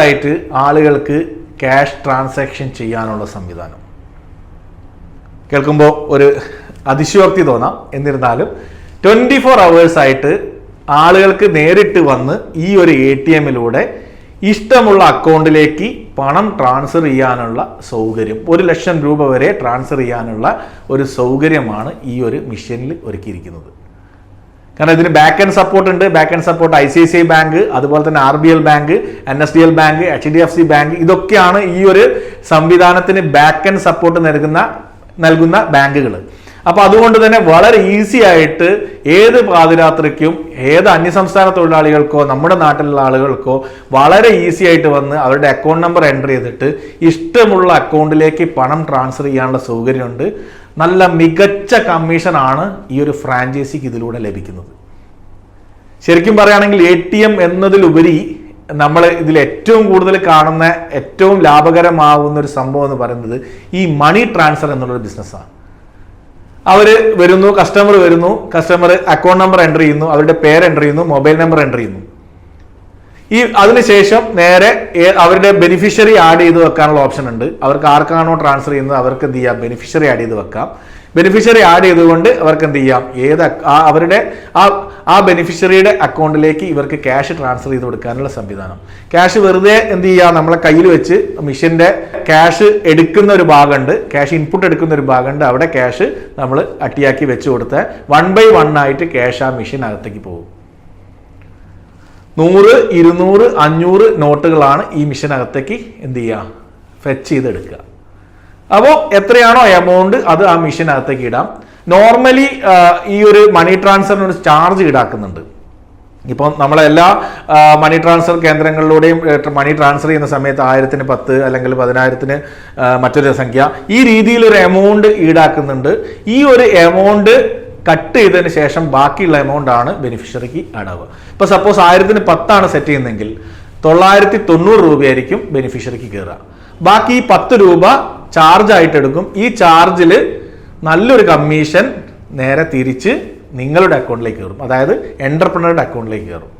ആയിട്ട് ആളുകൾക്ക് ക്യാഷ് ട്രാൻസാക്ഷൻ ചെയ്യാനുള്ള സംവിധാനം. കേൾക്കുമ്പോൾ ഒരു അതിശയോക്തി തോന്നാം. എന്നിരുന്നാലും ട്വന്റി ഫോർ ആയിട്ട് ആളുകൾക്ക് നേരിട്ട് വന്ന് ഈ ഒരു എ ടി എമ്മിലൂടെ ഇഷ്ടമുള്ള അക്കൗണ്ടിലേക്ക് പണം ട്രാൻസ്ഫർ ചെയ്യാനുള്ള സൗകര്യം. ഒരു ലക്ഷം രൂപ വരെ ട്രാൻസ്ഫർ ചെയ്യാനുള്ള ഒരു സൗകര്യമാണ് ഈ ഒരു മിഷനിൽ ഒരുക്കിയിരിക്കുന്നത്. കാരണം ഇതിന് ബാക്ക് ആൻഡ് സപ്പോർട്ട് ഉണ്ട്. Back and support I C I C I bank അതുപോലെ തന്നെ R B L bank N S D L bank H D F C bank ഇതൊക്കെയാണ് ഈ ഒരു സംവിധാനത്തിന് ബാക്ക് ആൻഡ് സപ്പോർട്ട് നൽകുന്ന നൽകുന്ന ബാങ്കുകൾ അപ്പോൾ അതുകൊണ്ട് തന്നെ വളരെ ഈസി ആയിട്ട് ഏത് പാതിരാത്രിക്കും ഏത് അന്യസംസ്ഥാന തൊഴിലാളികൾക്കോ നമ്മുടെ നാട്ടിലുള്ള ആളുകൾക്കോ വളരെ ഈസി ആയിട്ട് വന്ന് അവരുടെ അക്കൗണ്ട് നമ്പർ എന്റർ ചെയ്തിട്ട് ഇഷ്ടമുള്ള അക്കൗണ്ടിലേക്ക് പണം ട്രാൻസ്ഫർ ചെയ്യാനുള്ള സൗകര്യമുണ്ട്. നല്ല മികച്ച കമ്മീഷനാണ് ഈ ഒരു ഫ്രാഞ്ചൈസിക്ക് ഇതിലൂടെ ലഭിക്കുന്നത്. ശരിക്കും പറയുകയാണെങ്കിൽ എ ടി എം എന്നതിലുപരി നമ്മൾ ഇതിൽ ഏറ്റവും കൂടുതൽ കാണുന്ന ഏറ്റവും ലാഭകരമാവുന്ന ഒരു സംഭവം എന്ന് പറയുന്നത് ഈ മണി ട്രാൻസ്ഫർ എന്നുള്ളൊരു ബിസിനസ്സാണ് അവർ വരുന്നു കസ്റ്റമർ വരുന്നു കസ്റ്റമർ അക്കൗണ്ട് നമ്പർ എന്റർ ചെയ്യുന്നു അവരുടെ പേര് എന്റർ ചെയ്യുന്നു മൊബൈൽ നമ്പർ എന്റർ ചെയ്യുന്നു. ഈ അതിനുശേഷം നേരെ അവരുടെ ബെനിഫിഷ്യറി ആഡ് ചെയ്ത് വെക്കാനുള്ള ഓപ്ഷൻ ഉണ്ട്. അവർക്ക് ആർക്കാണോ ട്രാൻസ്ഫർ ചെയ്യുന്നത് അവർക്ക് എന്ത് ചെയ്യാം? ബെനിഫിഷ്യറി ആഡ് ചെയ്ത് വെക്കാം. ബെനിഫിഷ്യറി ആഡ് ചെയ്തുകൊണ്ട് അവർക്ക് എന്ത് ചെയ്യാം? ഏത് ആ അവരുടെ ആ ആ ബെനിഫിഷ്യറിയുടെ അക്കൗണ്ടിലേക്ക് ഇവർക്ക് ക്യാഷ് ട്രാൻസ്ഫർ ചെയ്ത് കൊടുക്കാനുള്ള സംവിധാനം. ക്യാഷ് വെറുതെ എന്ത് ചെയ്യുക നമ്മളെ കയ്യിൽ വെച്ച് മിഷന്റെ ക്യാഷ് എടുക്കുന്ന ഒരു ഭാഗമുണ്ട്. ക്യാഷ് ഇൻപുട്ട് എടുക്കുന്ന ഒരു ഭാഗമുണ്ട്. അവിടെ ക്യാഷ് നമ്മൾ അട്ടിയാക്കി വെച്ച് കൊടുത്ത് വൺ ബൈ വൺ ആയിട്ട് ക്യാഷ് ആ മിഷനകത്തേക്ക് പോകും. നൂറ് ഇരുന്നൂറ് അഞ്ഞൂറ് നോട്ടുകളാണ് ഈ മിഷനകത്തേക്ക് എന്ത് ചെയ്യുക ഫെച്ച് ചെയ്തെടുക്കുക. അപ്പോൾ എത്രയാണോ എമൗണ്ട് അത് ആ മെഷീനകത്തേക്ക് ഇടാം. നോർമലി ഈ ഒരു മണി ട്രാൻസ്ഫറിന് ഒരു ചാർജ് ഈടാക്കുന്നുണ്ട്. ഇപ്പം നമ്മളെല്ലാ മണി ട്രാൻസ്ഫർ കേന്ദ്രങ്ങളിലൂടെയും മണി ട്രാൻസ്ഫർ ചെയ്യുന്ന സമയത്ത് ആയിരത്തിന് പത്ത് അല്ലെങ്കിൽ പതിനായിരത്തിന് മറ്റൊരു സംഖ്യ. ഈ രീതിയിൽ ഒരു എമൗണ്ട് ഈടാക്കുന്നുണ്ട്. ഈ ഒരു എമൗണ്ട് കട്ട് ചെയ്തതിന് ശേഷം ബാക്കിയുള്ള എമൗണ്ട് ആണ് ബെനിഫിഷ്യറിക്ക് അടവ് ഇപ്പൊ സപ്പോസ് ആയിരത്തിന് പത്താണ് സെറ്റ് ചെയ്യുന്നതെങ്കിൽ തൊള്ളായിരത്തി തൊണ്ണൂറ് രൂപയായിരിക്കും ബെനിഫിഷ്യറിക്ക് കയറുക ബാക്കി ഈ പത്ത് രൂപ ചാർജ് ആയിട്ട് എടുക്കും. ഈ ചാർജിൽ നല്ലൊരു കമ്മീഷൻ നേരെ തിരിച്ച് നിങ്ങളുടെ അക്കൗണ്ടിലേക്ക് കയറും. അതായത് എന്റർപ്രണറുടെ അക്കൗണ്ടിലേക്ക് കയറും.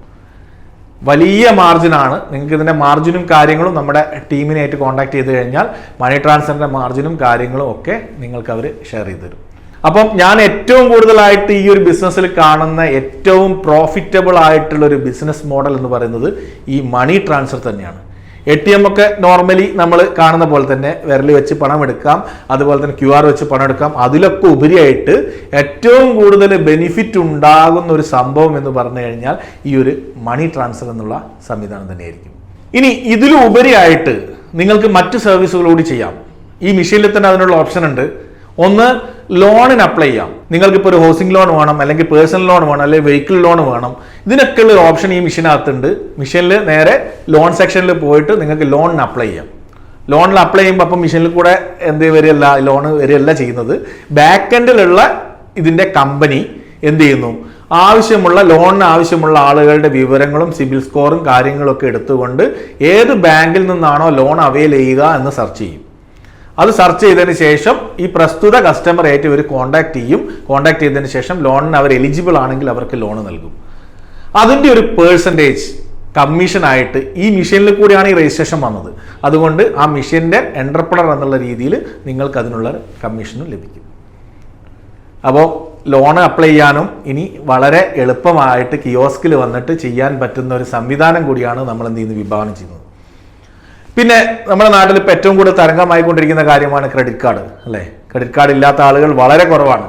വലിയ മാർജിനാണ് നിങ്ങൾക്ക് ഇതിന്റെ മാർജിനും കാര്യങ്ങളും നമ്മുടെ ടീമിനായിട്ട് കോൺടാക്ട് ചെയ്ത് കഴിഞ്ഞാൽ മണി ട്രാൻസ്ഫറിന്റെ മാർജിനും കാര്യങ്ങളും ഒക്കെ നിങ്ങൾക്ക് അവർ ഷെയർ ചെയ്ത് തരും. അപ്പം ഞാൻ ഏറ്റവും കൂടുതലായിട്ട് ഈ ഒരു ബിസിനസ്സിൽ കാണുന്ന ഏറ്റവും പ്രോഫിറ്റബിൾ ആയിട്ടുള്ള ഒരു ബിസിനസ് മോഡൽ എന്ന് പറയുന്നത് ഈ മണി ട്രാൻസ്ഫർ തന്നെയാണ്. എ ടി എം ഒക്കെ നോർമലി നമ്മൾ കാണുന്ന പോലെ തന്നെ വിരൽ വെച്ച് പണം എടുക്കാം. അതുപോലെ തന്നെ ക്യു ആർ വെച്ച് പണം എടുക്കാം. അതിലൊക്കെ ഉപരിയായിട്ട് ഏറ്റവും കൂടുതൽ ബെനിഫിറ്റ് ഉണ്ടാകുന്ന ഒരു സംഭവം എന്ന് പറഞ്ഞു കഴിഞ്ഞാൽ ഈ ഒരു മണി ട്രാൻസ്ഫർ എന്നുള്ള സംവിധാനം തന്നെയായിരിക്കും. ഇനി ഇതിലുപരിയായിട്ട് നിങ്ങൾക്ക് മറ്റ് സർവീസുകളോട് ചെയ്യാം. ഈ മെഷീനിൽ തന്നെ അതിനുള്ള ഓപ്ഷൻ ഉണ്ട്. ഒന്ന് ലോണിന് അപ്ലൈ ചെയ്യാം. നിങ്ങൾക്ക് ഇപ്പോൾ ഒരു ഹൗസിംഗ് ലോൺ വേണം അല്ലെങ്കിൽ പേഴ്സണൽ ലോൺ വേണം അല്ലെങ്കിൽ വെഹിക്കിൾ ലോൺ വേണം. ഇതിനൊക്കെ ഉള്ള ഓപ്ഷൻ ഈ മിഷീനകത്തുണ്ട് മിഷീനിൽ നേരെ ലോൺ സെക്ഷനിൽ പോയിട്ട് നിങ്ങൾക്ക് ലോണിന് അപ്ലൈ ചെയ്യാം. ലോണിൽ അപ്ലൈ ചെയ്യുമ്പോൾ അപ്പം മിഷീനിൽ കൂടെ എന്ത് വരികയല്ല ലോൺ വരികയല്ല ചെയ്യുന്നത്. ബാക്ക് എൻഡിലുള്ള ഇതിന്റെ കമ്പനി എന്ത് ചെയ്യുന്നു? ആവശ്യമുള്ള ലോണിന് ആവശ്യമുള്ള ആളുകളുടെ വിവരങ്ങളും സിബിൽ സ്കോറും കാര്യങ്ങളൊക്കെ എടുത്തുകൊണ്ട് ഏത് ബാങ്കിൽ നിന്നാണോ ലോൺ അവൈൽ ചെയ്യുക എന്ന് സെർച്ച് ചെയ്യും. അത് സെർച്ച് ചെയ്തതിന് ശേഷം ഈ പ്രസ്തുത കസ്റ്റമർ ആയിട്ട് ഇവർ കോൺടാക്ട് ചെയ്യും. കോൺടാക്ട് ചെയ്തതിന് ശേഷം ലോണിന് അവർ എലിജിബിൾ ആണെങ്കിൽ അവർക്ക് ലോൺ നൽകും. അതിന്റെ ഒരു പേഴ്സന്റേജ് കമ്മീഷൻ ആയിട്ട് ഈ മിഷനിൽ കൂടിയാണ് ഈ രജിസ്ട്രേഷൻ വന്നത്. അതുകൊണ്ട് ആ മിഷന്റെ എന്റർപ്രണർ എന്നുള്ള രീതിയിൽ നിങ്ങൾക്ക് അതിനുള്ള കമ്മീഷനും ലഭിക്കും. അപ്പോൾ ലോൺ അപ്ലൈ ചെയ്യാനും ഇനി വളരെ എളുപ്പമായിട്ട് കിയോസ്കിൽ വന്നിട്ട് ചെയ്യാൻ പറ്റുന്ന ഒരു സംവിധാനം കൂടിയാണ് നമ്മൾ എന്ത് ചെയ്യുന്നത്? വിഭാവനം ചെയ്യുന്നത്. പിന്നെ നമ്മുടെ നാട്ടിൽ ഇപ്പോൾ ഏറ്റവും കൂടുതൽ തരംഗമായിക്കൊണ്ടിരിക്കുന്ന കാര്യമാണ് ക്രെഡിറ്റ് കാർഡ് അല്ലേ? ക്രെഡിറ്റ് കാർഡ് ഇല്ലാത്ത ആളുകൾ വളരെ കുറവാണ്.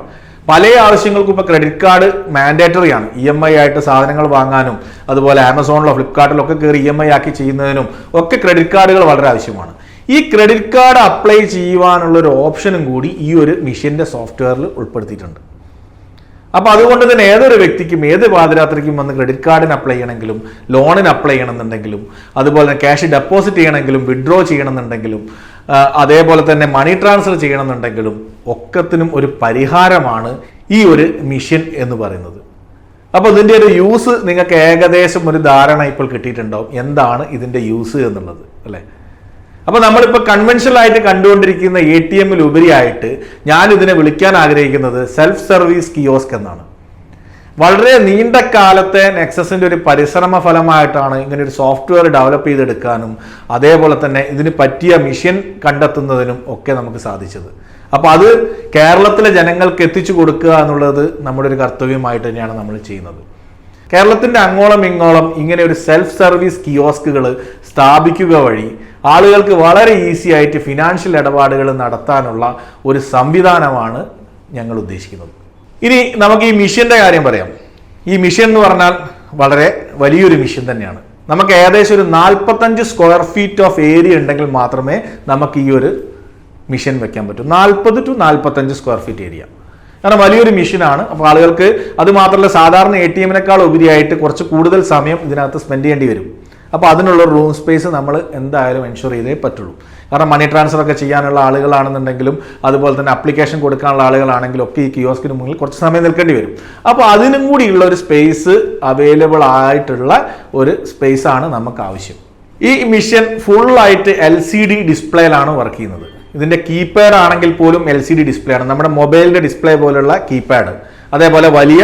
പല ആവശ്യങ്ങൾക്കും ഇപ്പോൾ ക്രെഡിറ്റ് കാർഡ് മാൻഡേറ്ററി ആണ്. ഇ എം ഐ ആയിട്ട് സാധനങ്ങൾ വാങ്ങാനും അതുപോലെ ആമസോണിലോ ഫ്ലിപ്കാർട്ടിലോ ഒക്കെ കയറി ഇ എം ഐ ആക്കി ചെയ്യുന്നതിനും ഒക്കെ ക്രെഡിറ്റ് കാർഡുകൾ വളരെ ആവശ്യമാണ്. ഈ ക്രെഡിറ്റ് കാർഡ് അപ്ലൈ ചെയ്യുവാനുള്ള ഒരു ഓപ്ഷനും കൂടി ഈ ഒരു മിഷീന്റെ സോഫ്റ്റ്വെയറിൽ ഉൾപ്പെടുത്തിയിട്ടുണ്ട്. അപ്പോൾ അതുകൊണ്ട് തന്നെ ഏതൊരു വ്യക്തിക്കും ഏത് പാതിരാത്രിക്കും വന്ന് ക്രെഡിറ്റ് കാർഡിന് അപ്ലൈ ചെയ്യണമെങ്കിലും ലോണിന് അപ്ലൈ ചെയ്യണമെന്നുണ്ടെങ്കിലും അതുപോലെ തന്നെ ക്യാഷ് ഡെപ്പോസിറ്റ് ചെയ്യണമെങ്കിലും വിഡ്രോ ചെയ്യണമെന്നുണ്ടെങ്കിലും അതേപോലെ തന്നെ മണി ട്രാൻസ്ഫർ ചെയ്യണമെന്നുണ്ടെങ്കിലും ഒക്കത്തിനും ഒരു പരിഹാരമാണ് ഈ ഒരു മിഷൻ എന്ന് പറയുന്നത്. അപ്പോൾ ഇതിന്റെ ഒരു യൂസ് നിങ്ങൾക്ക് ഏകദേശം ഒരു ധാരണ ഇപ്പോൾ കിട്ടിയിട്ടുണ്ടാവും. എന്താണ് ഇതിന്റെ യൂസ് എന്നുള്ളത് അല്ലേ? അപ്പോൾ നമ്മളിപ്പോൾ കൺവെൻഷനൽ ആയിട്ട് കണ്ടുകൊണ്ടിരിക്കുന്ന എ ടി എമ്മിൽ ഉപരിയായിട്ട് ഞാൻ ഇതിനെ വിളിക്കാൻ ആഗ്രഹിക്കുന്നത് സെൽഫ് സർവീസ് കിയോസ്ക് എന്നാണ്. വളരെ നീണ്ട കാലത്തെ നെക്സസിന്റെ ഒരു പരിശ്രമ ഫലമായിട്ടാണ് ഇങ്ങനെ ഒരു സോഫ്റ്റ്വെയർ ഡെവലപ്പ് ചെയ്തെടുക്കാനും അതേപോലെ തന്നെ ഇതിന് പറ്റിയ മിഷൻ കണ്ടെത്തുന്നതിനും ഒക്കെ നമുക്ക് സാധിച്ചത്. അപ്പോൾ അത് കേരളത്തിലെ ജനങ്ങൾക്ക് എത്തിച്ചു കൊടുക്കുക എന്നുള്ളത് നമ്മുടെ ഒരു കർത്തവ്യമായിട്ട് തന്നെയാണ് നമ്മൾ ചെയ്യുന്നത്. കേരളത്തിന്റെ അങ്ങോളം ഇങ്ങോളം ഇങ്ങനെ ഒരു സെൽഫ് സർവീസ് കിയോസ്കുകൾ സ്ഥാപിക്കുക വഴി ആളുകൾക്ക് വളരെ ഈസി ആയിട്ട് ഫിനാൻഷ്യൽ ഇടപാടുകൾ നടത്താനുള്ള ഒരു സംവിധാനമാണ് ഞങ്ങൾ ഉദ്ദേശിക്കുന്നത്. ഇനി നമുക്ക് ഈ മിഷന്റെ കാര്യം പറയാം. ഈ മിഷൻ എന്ന് പറഞ്ഞാൽ വളരെ വലിയൊരു മിഷൻ തന്നെയാണ്. നമുക്ക് ഏകദേശം ഒരു നാൽപ്പത്തഞ്ച് സ്ക്വയർ ഫീറ്റ് ഓഫ് ഏരിയ ഉണ്ടെങ്കിൽ മാത്രമേ നമുക്ക് ഈ ഒരു മിഷൻ വെക്കാൻ പറ്റൂ. നാൽപ്പത് ടു നാൽപ്പത്തഞ്ച് സ്ക്വയർ ഫീറ്റ് ഏരിയ കാരണം വലിയൊരു മിഷനാണ്. അപ്പോൾ ആളുകൾക്ക് അത് മാത്രമല്ല സാധാരണ എ ടി എമ്മിനേക്കാൾ ഉപരിയായിട്ട് കുറച്ച് കൂടുതൽ സമയം ഇതിനകത്ത് സ്പെൻഡ് ചെയ്യേണ്ടി വരും. അപ്പോൾ അതിനുള്ള റൂം സ്പേസ് നമ്മൾ എന്തായാലും എൻഷുർ ചെയ്തേ പറ്റുള്ളൂ. കാരണം മണി ട്രാൻസ്ഫർ ഒക്കെ ചെയ്യാനുള്ള ആളുകളാണെന്നുണ്ടെങ്കിലും അതുപോലെ തന്നെ അപ്ലിക്കേഷൻ കൊടുക്കാനുള്ള ആളുകളാണെങ്കിലും ഒക്കെ ഈ കിയോസ്കിന് മുന്നിൽ കുറച്ച് സമയം നിൽക്കേണ്ടി വരും. അപ്പോൾ അതിനും കൂടിയുള്ള ഒരു സ്പേസ് അവൈലബിൾ ആയിട്ടുള്ള ഒരു സ്പേസ് ആണ് നമുക്ക് ആവശ്യം. ഈ മിഷൻ ഫുള്ളായിട്ട് എൽ സി ഡി ഡിസ്പ്ലേയിലാണ് വർക്ക് ചെയ്യുന്നത്. ഇതിന്റെ കീപാഡ് ആണെങ്കിൽ പോലും എൽ സി ഡി ഡിസ്പ്ലേ ആണ്. നമ്മുടെ മൊബൈലിന്റെ ഡിസ്പ്ലേ പോലുള്ള കീപാഡ് അതേപോലെ വലിയ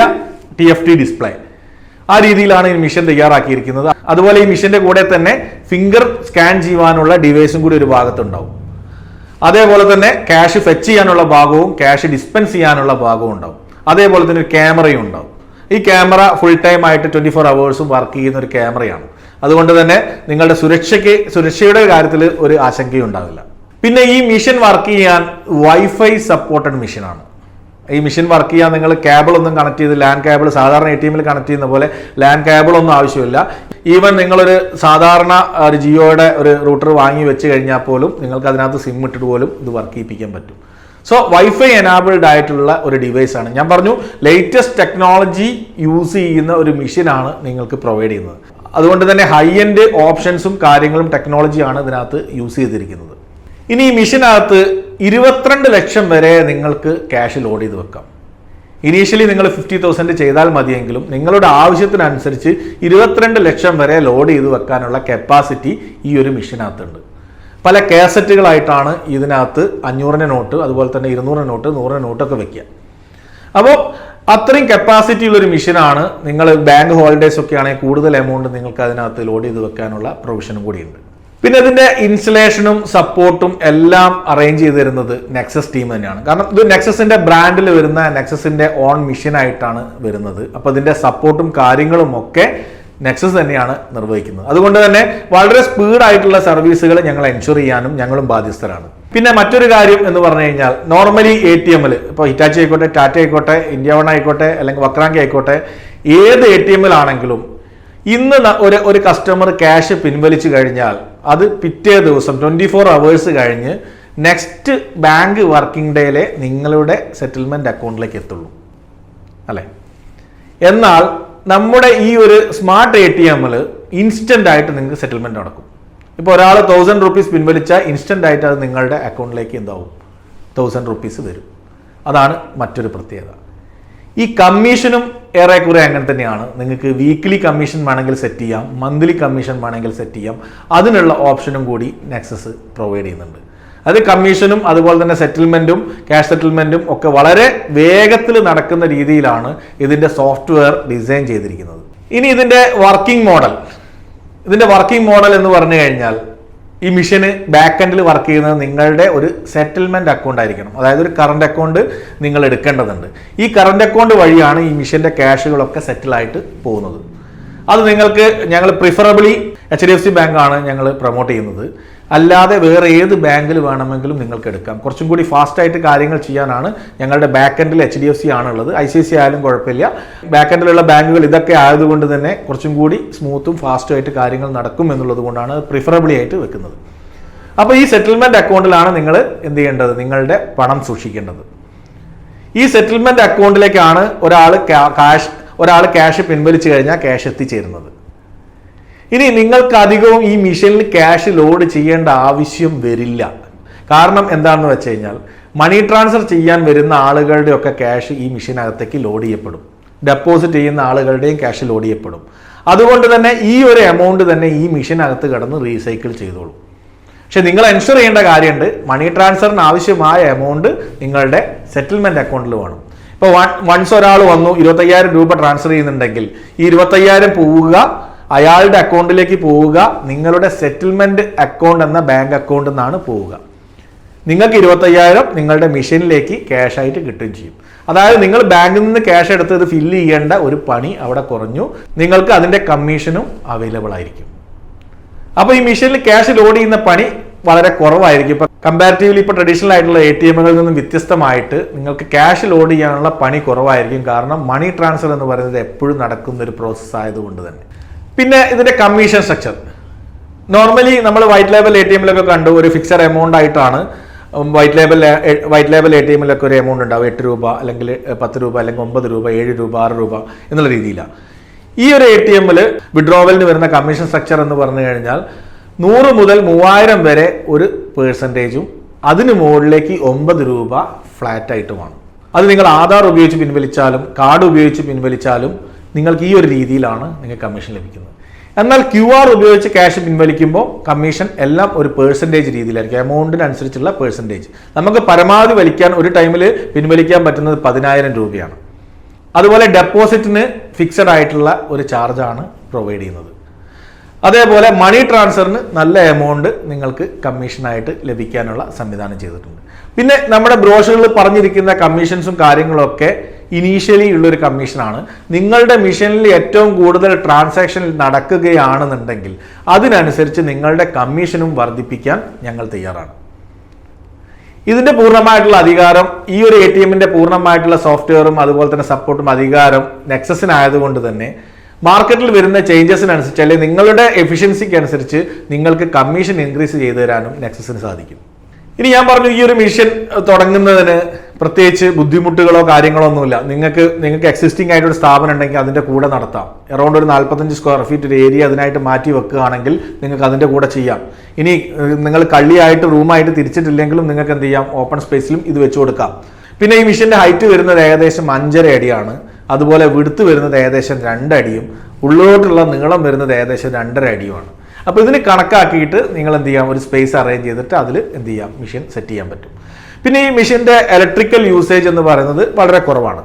ടി എഫ് ടി ഡിസ്പ്ലേ ആ രീതിയിലാണ് ഈ മിഷൻ തയ്യാറാക്കിയിരിക്കുന്നത്. അതുപോലെ ഈ മിഷന്റെ കൂടെ തന്നെ ഫിംഗർ സ്കാൻ ചെയ്യുവാനുള്ള ഡിവൈസും കൂടി ഒരു ഭാഗത്തുണ്ടാവും. അതേപോലെ തന്നെ ക്യാഷ് ഫെച്ച് ചെയ്യാനുള്ള ഭാഗവും ക്യാഷ് ഡിസ്പെൻസ് ചെയ്യാനുള്ള ഭാഗവും ഉണ്ടാവും. അതേപോലെ തന്നെ ഒരു ക്യാമറയും ഉണ്ടാവും. ഈ ക്യാമറ ഫുൾ ടൈം ആയിട്ട് ട്വന്റി ഫോർ അവേഴ്സും വർക്ക് ചെയ്യുന്ന ഒരു ക്യാമറയാണ് അതുകൊണ്ട് തന്നെ നിങ്ങളുടെ സുരക്ഷയ്ക്ക് സുരക്ഷയുടെ കാര്യത്തിൽ ഒരു ആശങ്കയും ഉണ്ടാവില്ല പിന്നെ ഈ മിഷൻ വർക്ക് ചെയ്യാൻ വൈഫൈ സപ്പോർട്ടഡ് മിഷനാണ്. ഈ മിഷൻ വർക്ക് ചെയ്യാൻ നിങ്ങൾ കേബിൾ ഒന്നും കണക്ട് ചെയ്ത് ലാൻഡ് കേബിൾ സാധാരണ എ ടി എമ്മിൽ കണക്ട് ചെയ്യുന്ന പോലെ ലാൻഡ് കേബിൾ ഒന്നും ആവശ്യമില്ല. ഈവൻ നിങ്ങളൊരു സാധാരണ ഒരു ജിയോയുടെ ഒരു റൂട്ടർ വാങ്ങി വെച്ച് കഴിഞ്ഞാൽ പോലും നിങ്ങൾക്ക് അതിനകത്ത് സിം ഇട്ടിട്ട് പോലും ഇത് വർക്ക് ചെയ്യിപ്പിക്കാൻ പറ്റും. സോ വൈഫൈ എനാബിൾഡ് ആയിട്ടുള്ള ഒരു ഡിവൈസ് ആണ്. ഞാൻ പറഞ്ഞു ലേറ്റസ്റ്റ് ടെക്നോളജി യൂസ് ചെയ്യുന്ന ഒരു മെഷീനാണ് നിങ്ങൾക്ക് പ്രൊവൈഡ് ചെയ്യുന്നത്. അതുകൊണ്ട് തന്നെ ഹൈ എൻഡ് ഓപ്ഷൻസും കാര്യങ്ങളും ടെക്നോളജിയാണ് ഇതിനകത്ത് യൂസ് ചെയ്തിരിക്കുന്നത്. ഇനി ഈ മിഷനകത്ത് ഇരുപത്തിരണ്ട് ലക്ഷം വരെ നിങ്ങൾക്ക് ക്യാഷ് ലോഡ് ചെയ്ത് വെക്കാം. ഇനീഷ്യലി നിങ്ങൾ ഫിഫ്റ്റി തൗസൻഡ് ചെയ്താൽ മതിയെങ്കിലും നിങ്ങളുടെ ആവശ്യത്തിനനുസരിച്ച് ഇരുപത്തിരണ്ട് ലക്ഷം വരെ ലോഡ് ചെയ്ത് വെക്കാനുള്ള കപ്പാസിറ്റി ഈ ഒരു മിഷനകത്തുണ്ട്. പല കാസറ്റുകളായിട്ടാണ് ഇതിനകത്ത് അഞ്ഞൂറിന്റെ നോട്ട് അതുപോലെ തന്നെ ഇരുന്നൂറിന്റെ നോട്ട് നൂറിന്റെ നോട്ടൊക്കെ വെക്കുക. അപ്പോൾ അത്രയും കപ്പാസിറ്റി ഉള്ളൊരു മിഷനാണ് നിങ്ങൾ ബാങ്ക് ഹോളിഡേയ്സ് ഒക്കെ ആണെങ്കിൽ കൂടുതൽ എമൗണ്ട് നിങ്ങൾക്ക് അതിനകത്ത് ലോഡ് ചെയ്ത് വെക്കാനുള്ള പ്രൊവിഷനും കൂടിയുണ്ട്. പിന്നെ ഇതിന്റെ ഇൻസ്റ്റലേഷനും സപ്പോർട്ടും എല്ലാം അറേഞ്ച് ചെയ്ത് തരുന്നത് നെക്സസ് ടീം തന്നെയാണ്. കാരണം ഇത് നെക്സസിന്റെ ബ്രാൻഡിൽ വരുന്ന നെക്സസിന്റെ ഓൺ മിഷൻ ആയിട്ടാണ് വരുന്നത്. അപ്പോൾ ഇതിന്റെ സപ്പോർട്ടും കാര്യങ്ങളും ഒക്കെ നെക്സസ് തന്നെയാണ് നിർവഹിക്കുന്നത്. അതുകൊണ്ട് തന്നെ വളരെ സ്പീഡായിട്ടുള്ള സർവീസുകൾ ഞങ്ങൾ എൻഷുർ ചെയ്യാനും ഞങ്ങളും ബാധ്യസ്ഥരാണ്. പിന്നെ മറ്റൊരു കാര്യം എന്ന് പറഞ്ഞു കഴിഞ്ഞാൽ നോർമലി എ ടി എമ്മിൽ ഇപ്പോൾ ഹിറ്റാച്ചി ആയിക്കോട്ടെ ടാറ്റ ആയിക്കോട്ടെ ഇന്ത്യ വൺ ആയിക്കോട്ടെ അല്ലെങ്കിൽ വക്രാങ്കി ആയിക്കോട്ടെ ഏത് എ ടി എമ്മിലാണെങ്കിലും ഇന്ന് ഒരു ഒരു കസ്റ്റമർ ക്യാഷ് പിൻവലിച്ചു കഴിഞ്ഞാൽ അത് പിറ്റേ ദിവസം ട്വന്റി ഫോർ അവേഴ്സ് കഴിഞ്ഞ് നെക്സ്റ്റ് ബാങ്ക് വർക്കിംഗ് ഡേയിലെ നിങ്ങളുടെ സെറ്റിൽമെന്റ് അക്കൗണ്ടിലേക്ക് എത്തുള്ളൂ. അല്ലേ? എന്നാൽ നമ്മുടെ ഈ ഒരു സ്മാർട്ട് എ ടി എമ്മിൽ ഇൻസ്റ്റന്റ് ആയിട്ട് നിങ്ങൾക്ക് സെറ്റിൽമെന്റ് നടക്കും. ഇപ്പോൾ ഒരാൾ തൗസൻഡ് റുപ്പീസ് പിൻവലിച്ചാൽ ഇൻസ്റ്റന്റ് ആയിട്ട് അത് നിങ്ങളുടെ അക്കൗണ്ടിലേക്ക് എന്താവും? തൗസൻഡ് റുപ്പീസ് വരും. അതാണ് മറ്റൊരു പ്രത്യേകത. ഈ കമ്മീഷനും ഏറെക്കുറെ അങ്ങനെ തന്നെയാണ്. നിങ്ങൾക്ക് വീക്ക്ലി കമ്മീഷൻ വേണമെങ്കിൽ സെറ്റ് ചെയ്യാം മന്ത്ലി കമ്മീഷൻ വേണമെങ്കിൽ സെറ്റ് ചെയ്യാം. അതിനുള്ള ഓപ്ഷനും കൂടി നെക്സസ് പ്രൊവൈഡ് ചെയ്യുന്നുണ്ട്. അത് കമ്മീഷനും അതുപോലെ തന്നെ സെറ്റിൽമെന്റും ക്യാഷ് സെറ്റിൽമെന്റും ഒക്കെ വളരെ വേഗത്തിൽ നടക്കുന്ന രീതിയിലാണ് ഇതിന്റെ സോഫ്റ്റ്വെയർ ഡിസൈൻ ചെയ്തിരിക്കുന്നത്. ഇനി ഇതിന്റെ വർക്കിംഗ് മോഡൽ ഇതിന്റെ വർക്കിംഗ് മോഡൽ എന്ന് പറഞ്ഞു കഴിഞ്ഞാൽ ഈ മിഷന് ബാക്ക് എൻഡിൽ വർക്ക് ചെയ്യുന്നത് നിങ്ങളുടെ ഒരു സെറ്റിൽമെന്റ് അക്കൗണ്ട് ആയിരിക്കണം. അതായത് ഒരു കറണ്ട് അക്കൗണ്ട് നിങ്ങൾ എടുക്കേണ്ടതുണ്ട്. ഈ കറണ്ട് അക്കൗണ്ട് വഴിയാണ് ഈ മിഷന്റെ ക്യാഷുകളൊക്കെ സെറ്റിൽ ആയിട്ട് പോകുന്നത്. അത് നിങ്ങൾക്ക് ഞങ്ങൾ preferably H D F C ബാങ്കാണ് ഞങ്ങൾ പ്രൊമോട്ട് ചെയ്യുന്നത്. അല്ലാതെ വേറെ ഏത് ബാങ്കിൽ വേണമെങ്കിലും നിങ്ങൾക്ക് എടുക്കാം. കുറച്ചും കൂടി ഫാസ്റ്റായിട്ട് കാര്യങ്ങൾ ചെയ്യാനാണ് ഞങ്ങളുടെ ബാക്ക് എൻഡിൽ എച്ച് ഡി എഫ് സി ആണുള്ളത്. ഐ സി സി ആയാലും കുഴപ്പമില്ല. ബാക്ക് എൻഡിലുള്ള ബാങ്കുകൾ ഇതൊക്കെ ആയതുകൊണ്ട് തന്നെ കുറച്ചും കൂടി സ്മൂത്തും ഫാസ്റ്റുമായിട്ട് കാര്യങ്ങൾ നടക്കും എന്നുള്ളത് കൊണ്ടാണ് പ്രിഫറബിളി ആയിട്ട് വെക്കുന്നത്. അപ്പോൾ ഈ സെറ്റിൽമെന്റ് അക്കൗണ്ടിലാണ് നിങ്ങൾ എന്ത് ചെയ്യേണ്ടത്? നിങ്ങളുടെ പണം സൂക്ഷിക്കേണ്ടത്. ഈ സെറ്റിൽമെന്റ് അക്കൗണ്ടിലേക്കാണ് ഒരാൾ കാഷ് ഒരാൾ ക്യാഷ് പിൻവലിച്ചു കഴിഞ്ഞാൽ ക്യാഷ് എത്തിച്ചേരുന്നത്. ഇനി നിങ്ങൾക്ക് അധികവും ഈ മിഷനിൽ ക്യാഷ് ലോഡ് ചെയ്യേണ്ട ആവശ്യം വരില്ല. കാരണം എന്താണെന്ന് വെച്ച് കഴിഞ്ഞാൽ മണി ട്രാൻസ്ഫർ ചെയ്യാൻ വരുന്ന ആളുകളുടെയൊക്കെ ക്യാഷ് ഈ മിഷീനകത്തേക്ക് ലോഡ് ചെയ്യപ്പെടും. ഡെപ്പോസിറ്റ് ചെയ്യുന്ന ആളുകളുടെയും ക്യാഷ് ലോഡ് ചെയ്യപ്പെടും. അതുകൊണ്ട് തന്നെ ഈ ഒരു എമൗണ്ട് തന്നെ ഈ മിഷനകത്ത് കിടന്ന് റീസൈക്കിൾ ചെയ്തോളൂ. പക്ഷെ നിങ്ങൾ എൻഷുർ ചെയ്യേണ്ട കാര്യമുണ്ട്. മണി ട്രാൻസ്ഫറിന് ആവശ്യമായ എമൗണ്ട് നിങ്ങളുടെ സെറ്റിൽമെന്റ് അക്കൗണ്ടിൽ വേണം. ഇപ്പോൾ വൺസ് ഒരാൾ വന്നു ഇരുപത്തയ്യായിരം രൂപ ട്രാൻസ്ഫർ ചെയ്യുന്നുണ്ടെങ്കിൽ ഈ ഇരുപത്തയ്യായിരം പോവുക അയാളുടെ അക്കൗണ്ടിലേക്ക് പോവുക നിങ്ങളുടെ സെറ്റിൽമെന്റ് അക്കൗണ്ട് എന്ന ബാങ്ക് അക്കൗണ്ടിൽ നിന്നാണ് പോവുക. നിങ്ങൾക്ക് ഇരുപത്തയ്യായിരം നിങ്ങളുടെ മെഷീനിലേക്ക് ക്യാഷ് ആയിട്ട് കിട്ടുകയും ചെയ്യും. അതായത് നിങ്ങൾ ബാങ്കിൽ നിന്ന് ക്യാഷ് എടുത്ത് ഇത് ഫില്ല് ചെയ്യേണ്ട ഒരു പണി അവിടെ കുറഞ്ഞു. നിങ്ങൾക്ക് അതിന്റെ കമ്മീഷനും അവൈലബിൾ ആയിരിക്കും. അപ്പോൾ ഈ മെഷീനിൽ ക്യാഷ് ലോഡ് ചെയ്യുന്ന പണി വളരെ കുറവായിരിക്കും. ഇപ്പൊ കമ്പാരിറ്റീവ്ലി ഇപ്പൊ ട്രഡീഷണൽ ആയിട്ടുള്ള എ ടി എമ്മുകളിൽ നിന്നും വ്യത്യസ്തമായിട്ട് നിങ്ങൾക്ക് ക്യാഷ് ലോഡ് ചെയ്യാനുള്ള പണി കുറവായിരിക്കും. കാരണം മണി ട്രാൻസ്ഫർ എന്ന് പറയുന്നത് എപ്പോഴും നടക്കുന്ന ഒരു പ്രോസസ്സ് ആയതുകൊണ്ട് തന്നെ. പിന്നെ ഇതിന്റെ കമ്മീഷൻ സ്ട്രക്ചർ നോർമലി നമ്മൾ വൈറ്റ് ലേബൽ എ ടി എമ്മിലൊക്കെ കണ്ടു ഒരു ഫിക്സഡ് എമൗണ്ട് ആയിട്ടാണ്. White label white label A T എമ്മിലൊക്കെ ഒരു എമൗണ്ട് ഉണ്ടാവും എട്ട് രൂപ അല്ലെങ്കിൽ പത്ത് രൂപ അല്ലെങ്കിൽ ഒമ്പത് രൂപ ഏഴ് രൂപ ആറ് രൂപ എന്നുള്ള രീതിയിലാണ് ഈ ഒരു എ ടി എമ്മിൽ വിഡ്രോവലിന് വരുന്ന കമ്മീഷൻ സ്ട്രക്ചർ എന്ന് പറഞ്ഞു കഴിഞ്ഞാൽ നൂറ് മുതൽ മൂവായിരം വരെ ഒരു പേഴ്സന്റേജും അതിന് മുകളിലേക്ക് ഒമ്പത് രൂപ ഫ്ലാറ്റ് ആയിട്ടുമാണ് അത് നിങ്ങൾ ആധാർ ഉപയോഗിച്ച് പിൻവലിച്ചാലും കാർഡ് ഉപയോഗിച്ച് പിൻവലിച്ചാലും നിങ്ങൾക്ക് ഈ ഒരു രീതിയിലാണ് നിങ്ങൾക്ക് കമ്മീഷൻ ലഭിക്കുന്നത്. എന്നാൽ ക്യു ആർ ഉപയോഗിച്ച് ക്യാഷ് പിൻവലിക്കുമ്പോൾ കമ്മീഷൻ എല്ലാം ഒരു പേഴ്സന്റേജ് രീതിയിലായിരിക്കും. എമൗണ്ടിനനുസരിച്ചുള്ള പേഴ്സന്റേജ് നമുക്ക് പരമാവധി വലിക്കാൻ ഒരു ടൈമിൽ പിൻവലിക്കാൻ പറ്റുന്നത് പതിനായിരം രൂപയാണ്. അതുപോലെ ഡെപ്പോസിറ്റിന് ഫിക്സഡ് ആയിട്ടുള്ള ഒരു ചാർജാണ് പ്രൊവൈഡ് ചെയ്യുന്നത്. അതേപോലെ മണി ട്രാൻസ്ഫറിന് നല്ല എമൗണ്ട് നിങ്ങൾക്ക് കമ്മീഷനായിട്ട് ലഭിക്കാനുള്ള സംവിധാനം ചെയ്തിട്ടുണ്ട്. പിന്നെ നമ്മുടെ ബ്രോഷറിൽ പറഞ്ഞിരിക്കുന്ന കമ്മീഷൻസും കാര്യങ്ങളൊക്കെ ഇനീഷ്യലി ഉള്ളൊരു കമ്മീഷനാണ് നിങ്ങളുടെ മിഷനിൽ ഏറ്റവും കൂടുതൽ ട്രാൻസാക്ഷൻ നടക്കുകയാണെന്നുണ്ടെങ്കിൽ അതിനനുസരിച്ച് നിങ്ങളുടെ കമ്മീഷനും വർദ്ധിപ്പിക്കാൻ ഞങ്ങൾ തയ്യാറാണ്. ഇതിന്റെ പൂർണമായിട്ടുള്ള അധികാരം ഈ ഒരു എ ടി എമ്മിന്റെ പൂർണമായിട്ടുള്ള സോഫ്റ്റ്വെയറും അതുപോലെ തന്നെ സപ്പോർട്ടും അധികാരം നെക്സസിനായതുകൊണ്ട് തന്നെ മാർക്കറ്റിൽ വരുന്ന ചേഞ്ചസിനനുസരിച്ച് അല്ലെങ്കിൽ നിങ്ങളുടെ എഫിഷ്യൻസിക്ക് അനുസരിച്ച് നിങ്ങൾക്ക് കമ്മീഷൻ ഇൻക്രീസ് ചെയ്തു തരാനും നെക്സസിന് സാധിക്കും. ഇനി ഞാൻ പറഞ്ഞു ഈ ഒരു മിഷൻ തുടങ്ങുന്നതിന് പ്രത്യേകിച്ച് ബുദ്ധിമുട്ടുകളോ കാര്യങ്ങളോ ഒന്നുമില്ല. നിങ്ങൾക്ക് നിങ്ങൾക്ക് എക്സിസ്റ്റിംഗ് ആയിട്ട് ഒരു സ്ഥാപനം ഉണ്ടെങ്കിൽ അതിന്റെ കൂടെ നടത്താം. എറൗണ്ട് ഒരു നാൽപ്പത്തഞ്ച് സ്ക്വയർ ഫീറ്റ് ഒരു ഏരിയ അതിനായിട്ട് മാറ്റി വെക്കുകയാണെങ്കിൽ നിങ്ങൾക്ക് അതിന്റെ കൂടെ ചെയ്യാം. ഇനി നിങ്ങൾ കള്ളിയായിട്ട് റൂമായിട്ട് തിരിച്ചിട്ടില്ലെങ്കിലും നിങ്ങൾക്ക് എന്ത് ചെയ്യാം? ഓപ്പൺ സ്പേസിലും ഇത് വെച്ച് കൊടുക്കാം. പിന്നെ ഈ മിഷന്റെ ഹൈറ്റ് വരുന്നത് ഏകദേശം അഞ്ചര അടിയാണ്. അതുപോലെ വിടുത്ത് വരുന്നത് ഏകദേശം രണ്ടടിയും ഉള്ളിലോട്ടുള്ള നീളം വരുന്നത് ഏകദേശം രണ്ടര അടിയുമാണ്. അപ്പോൾ ഇതിന് കണക്കാക്കിയിട്ട് നിങ്ങൾ എന്ത് ചെയ്യാം? ഒരു സ്പേസ് അറേഞ്ച് ചെയ്തിട്ട് അതിൽ എന്ത് ചെയ്യാം? മെഷീൻ സെറ്റ് ചെയ്യാൻ പറ്റും. പിന്നെ ഈ മെഷീന്റെ ഇലക്ട്രിക്കൽ യൂസേജ് എന്ന് പറയുന്നത് വളരെ കുറവാണ്.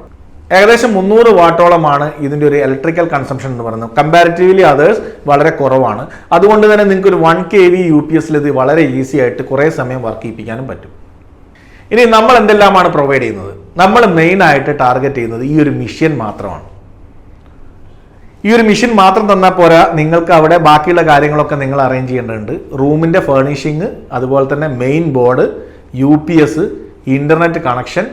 ഏകദേശം മുന്നൂറ് വാട്ടോളമാണ് ഇതിന്റെ ഒരു ഇലക്ട്രിക്കൽ കൺസംഷൻ എന്ന് പറയുന്നത്. കമ്പാരിറ്റീവ്ലി അതേഴ്സ് വളരെ കുറവാണ്. അതുകൊണ്ട് തന്നെ നിങ്ങൾക്ക് ഒരു one K V U P എസിൽ ഇത് വളരെ ഈസി ആയിട്ട് കുറേ സമയം വർക്ക് ചെയ്യിപ്പിക്കാനും പറ്റും. ഇനി നമ്മൾ എന്തെല്ലാമാണ് പ്രൊവൈഡ് ചെയ്യുന്നത്? നമ്മൾ മെയിൻ ആയിട്ട് ടാർഗറ്റ് ചെയ്യുന്നത് ഈ ഒരു മിഷ്യൻ മാത്രമാണ്. ഈ ഒരു മിഷൻ മാത്രം തന്നാൽ പോരാ നിങ്ങൾക്ക് അവിടെ ബാക്കിയുള്ള കാര്യങ്ങളൊക്കെ നിങ്ങൾ അറേഞ്ച് ചെയ്യേണ്ടതുണ്ട്. റൂമിന്റെ ഫേർണിഷിങ് അതുപോലെ തന്നെ main board U P S internet connection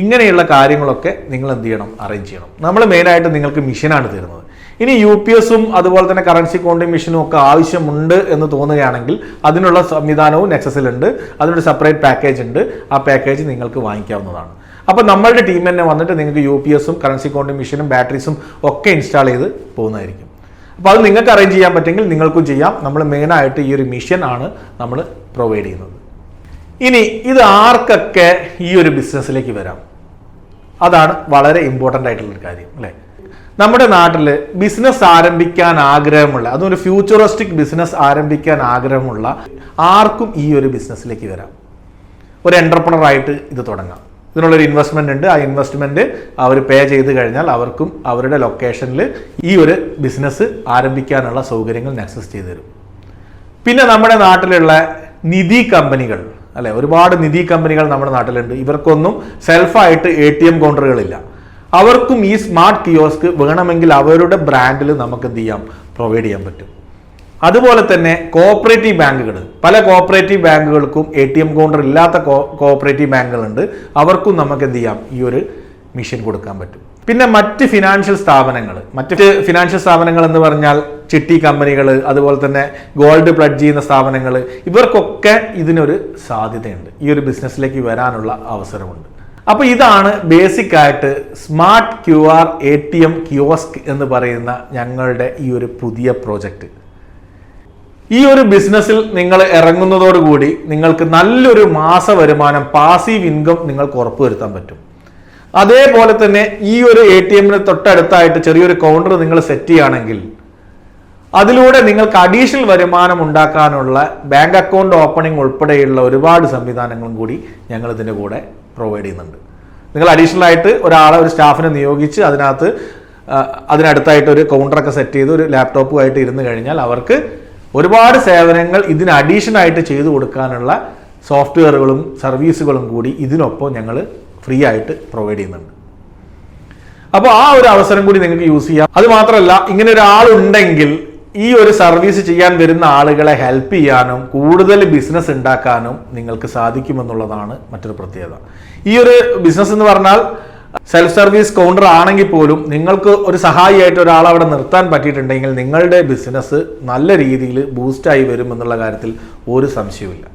ഇങ്ങനെയുള്ള കാര്യങ്ങളൊക്കെ നിങ്ങൾ എന്ത് ചെയ്യണം? അറേഞ്ച് ചെയ്യണം. നമ്മൾ മെയിനായിട്ട് നിങ്ങൾക്ക് മിഷനാണ് തരുന്നത്. ഇനി യു പി എസും അതുപോലെ തന്നെ കറൻസി കൗണ്ടിങ് മിഷനും ഒക്കെ ആവശ്യമുണ്ട് എന്ന് തോന്നുകയാണെങ്കിൽ അതിനുള്ള സംവിധാനവും നെക്സസിലുണ്ട് അതിനൊരു സെപ്പറേറ്റ് പാക്കേജ് ഉണ്ട്. ആ പാക്കേജ് നിങ്ങൾക്ക് വാങ്ങിക്കാവുന്നതാണ്. അപ്പോൾ നമ്മളുടെ ടീം തന്നെ വന്നിട്ട് നിങ്ങൾക്ക് യു പി എസും കറൻസി കൗണ്ടിങ് മെഷീനും ബാറ്ററീസും ഒക്കെ ഇൻസ്റ്റാൾ ചെയ്ത് പോകുന്നതായിരിക്കും. അപ്പോൾ അത് നിങ്ങൾക്ക് അറേഞ്ച് ചെയ്യാൻ പറ്റുമെങ്കിൽ നിങ്ങൾക്കും ചെയ്യാം. നമ്മൾ മെയിനായിട്ട് ഈ ഒരു മിഷൻ ആണ് നമ്മൾ പ്രൊവൈഡ് ചെയ്യുന്നത്. ഇനി ഇത് ആർക്കൊക്കെ ഈ ഒരു ബിസിനസ്സിലേക്ക് വരാം? അതാണ് വളരെ ഇമ്പോർട്ടന്റ് ആയിട്ടുള്ളൊരു കാര്യം അല്ലേ? നമ്മുടെ നാട്ടിൽ ബിസിനസ് ആരംഭിക്കാൻ ആഗ്രഹമുള്ള അതും ഒരു ഫ്യൂച്ചറിസ്റ്റിക് ബിസിനസ് ആരംഭിക്കാൻ ആഗ്രഹമുള്ള ആർക്കും ഈ ഒരു ബിസിനസ്സിലേക്ക് വരാം. ഒരു എന്റർപ്രണറായിട്ട് ഇത് തുടങ്ങാം. ഇതിനുള്ളൊരു ഇൻവെസ്റ്റ്മെന്റ് ഉണ്ട്. ആ ഇൻവെസ്റ്റ്മെന്റ് അവർ പേ ചെയ്ത് കഴിഞ്ഞാൽ അവർക്കും അവരുടെ ലൊക്കേഷനിൽ ഈ ഒരു ബിസിനസ് ആരംഭിക്കാനുള്ള സൗകര്യങ്ങൾ നെക്സസ് ചെയ്തു തരും. പിന്നെ നമ്മുടെ നാട്ടിലുള്ള നിധി കമ്പനികൾ അല്ലെ? ഒരുപാട് നിധി കമ്പനികൾ നമ്മുടെ നാട്ടിലുണ്ട്. ഇവർക്കൊന്നും സെൽഫായിട്ട് എ ടി എം കൗണ്ടറുകളില്ല അവർക്കും ഈ സ്മാർട്ട് കിയോസ്ക് വേണമെങ്കിൽ അവരുടെ ബ്രാൻഡിൽ നമുക്ക് എന്ത് ചെയ്യാം? പ്രൊവൈഡ് ചെയ്യാൻ പറ്റും. അതുപോലെ തന്നെ കോഓപ്പറേറ്റീവ് ബാങ്കുകൾ. പല കോഓപ്പറേറ്റീവ് ബാങ്കുകൾക്കും എ ടി എം കൗണ്ടർ ഇല്ലാത്ത കോഓപ്പറേറ്റീവ് ബാങ്കുകളുണ്ട്. അവർക്കും നമുക്ക് എന്ത് ചെയ്യാം? ഈ ഒരു മിഷൻ കൊടുക്കാൻ പറ്റും. പിന്നെ മറ്റ് ഫിനാൻഷ്യൽ സ്ഥാപനങ്ങൾ. മറ്റ് ഫിനാൻഷ്യൽ സ്ഥാപനങ്ങൾ എന്ന് പറഞ്ഞാൽ ചിട്ടി കമ്പനികൾ അതുപോലെ തന്നെ ഗോൾഡ് പ്ലഡ് ചെയ്യുന്ന സ്ഥാപനങ്ങൾ. ഇവർക്കൊക്കെ ഇതിനൊരു സാധ്യതയുണ്ട്. ഈ ഒരു ബിസിനസ്സിലേക്ക് വരാനുള്ള അവസരമുണ്ട്. അപ്പോൾ ഇതാണ് ബേസിക് ആയിട്ട് smart Q R A T M എന്ന് പറയുന്ന ഞങ്ങളുടെ ഈ ഒരു പുതിയ പ്രോജക്റ്റ് ഈ ഒരു ബിസിനസ്സിൽ നിങ്ങൾ ഇറങ്ങുന്നതോടുകൂടി നിങ്ങൾക്ക് നല്ലൊരു മാസ വരുമാനം പാസീവ് ഇൻകം നിങ്ങൾക്ക് ഉറപ്പുവരുത്താൻ പറ്റും. അതേപോലെ തന്നെ ഈ ഒരു എ ടി എമ്മിന് തൊട്ടടുത്തായിട്ട് ചെറിയൊരു കൗണ്ടർ നിങ്ങൾ സെറ്റ് ചെയ്യുകയാണെങ്കിൽ അതിലൂടെ നിങ്ങൾക്ക് അഡീഷണൽ വരുമാനം ഉണ്ടാക്കാനുള്ള ബാങ്ക് അക്കൗണ്ട് ഓപ്പണിംഗ് ഉൾപ്പെടെയുള്ള ഒരുപാട് സംവിധാനങ്ങളും കൂടി ഞങ്ങൾ ഇതിന്റെ കൂടെ പ്രൊവൈഡ് ചെയ്യുന്നുണ്ട്. നിങ്ങൾ അഡീഷണൽ ആയിട്ട് ഒരാളെ ഒരു സ്റ്റാഫിനെ നിയോഗിച്ച് അതിനകത്ത് അതിനടുത്തായിട്ട് ഒരു കൗണ്ടറൊക്കെ സെറ്റ് ചെയ്ത് ഒരു ലാപ്ടോപ്പുമായിട്ട് ഇരുന്ന് കഴിഞ്ഞാൽ അവർക്ക് ഒരുപാട് സേവനങ്ങൾ ഇതിന് അഡീഷൻ ആയിട്ട് ചെയ്തു കൊടുക്കാനുള്ള സോഫ്റ്റ്വെയറുകളും സർവീസുകളും കൂടി ഇതിനൊപ്പം ഞങ്ങൾ ഫ്രീ ആയിട്ട് പ്രൊവൈഡ് ചെയ്യുന്നുണ്ട്. അപ്പോൾ ആ ഒരു അവസരം കൂടി നിങ്ങൾക്ക് യൂസ് ചെയ്യാം. അത് മാത്രമല്ല ഇങ്ങനെ ഒരാളുണ്ടെങ്കിൽ ഈ ഒരു സർവീസ് ചെയ്യാൻ വരുന്ന ആളുകളെ ഹെൽപ്പ് ചെയ്യാനും കൂടുതൽ ബിസിനസ് ഉണ്ടാക്കാനും നിങ്ങൾക്ക് സാധിക്കുമെന്നുള്ളതാണ് മറ്റൊരു പ്രത്യേകത. ഈ ഒരു ബിസിനസ് എന്ന് പറഞ്ഞാൽ സെൽഫ് സർവീസ് കൗണ്ടർ ആണെങ്കിൽ പോലും നിങ്ങൾക്ക് ഒരു സഹായിയായിട്ട് ഒരാൾ അവിടെ നിർത്താൻ പറ്റിയിട്ടുണ്ടെങ്കിൽ നിങ്ങളുടെ ബിസിനസ് നല്ല രീതിയിൽ ബൂസ്റ്റായി വരും എന്നുള്ള കാര്യത്തിൽ ഒരു സംശയവുമില്ല.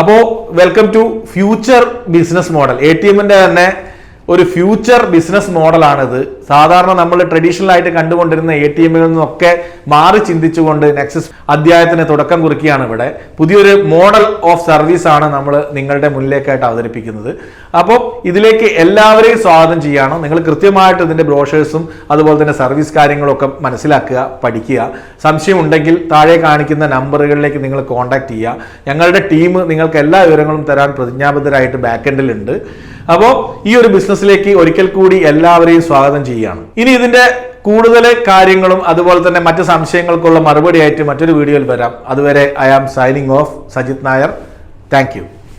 അപ്പോൾ welcome to future business model A T എമ്മിന്റെ തന്നെ ഒരു ഫ്യൂച്ചർ ബിസിനസ് മോഡലാണിത് സാധാരണ നമ്മൾ ട്രഡീഷണൽ ആയിട്ട് കണ്ടുകൊണ്ടിരുന്ന എ ടി എമ്മിൽ നിന്നൊക്കെ മാറി ചിന്തിച്ചുകൊണ്ട് നെക്സസ് അധ്യായത്തിന് തുടക്കം കുറിക്കുകയാണ് ഇവിടെ. പുതിയൊരു മോഡൽ ഓഫ് സർവീസ് ആണ് നമ്മൾ നിങ്ങളുടെ മുന്നിലേക്കായിട്ട് അവതരിപ്പിക്കുന്നത്. അപ്പോൾ ഇതിലേക്ക് എല്ലാവരെയും സ്വാഗതം ചെയ്യാണ്. നിങ്ങൾ കൃത്യമായിട്ട് ഇതിന്റെ ബ്രോഷേഴ്സും അതുപോലെ തന്നെ സർവീസ് കാര്യങ്ങളൊക്കെ മനസ്സിലാക്കുക പഠിക്കുക. സംശയം ഉണ്ടെങ്കിൽ താഴെ കാണിക്കുന്ന നമ്പറുകളിലേക്ക് നിങ്ങൾ കോൺടാക്ട് ചെയ്യുക. ഞങ്ങളുടെ ടീം നിങ്ങൾക്ക് എല്ലാ വിവരങ്ങളും തരാൻ പ്രതിജ്ഞാബദ്ധരായിട്ട് ബാക്കെൻഡിലുണ്ട് അപ്പോൾ ഈ ഒരു ബിസിനസ്സിലേക്ക് ഒരിക്കൽ കൂടി എല്ലാവരെയും സ്വാഗതം ചെയ്യുകയാണ്. ഇനി ഇതിന്റെ കൂടുതൽ കാര്യങ്ങളും അതുപോലെ തന്നെ മറ്റ് സംശയങ്ങൾക്കുള്ള മറുപടി ആയിട്ട് മറ്റൊരു വീഡിയോയിൽ വരാം. അതുവരെ I am signing off Sajith Nair thank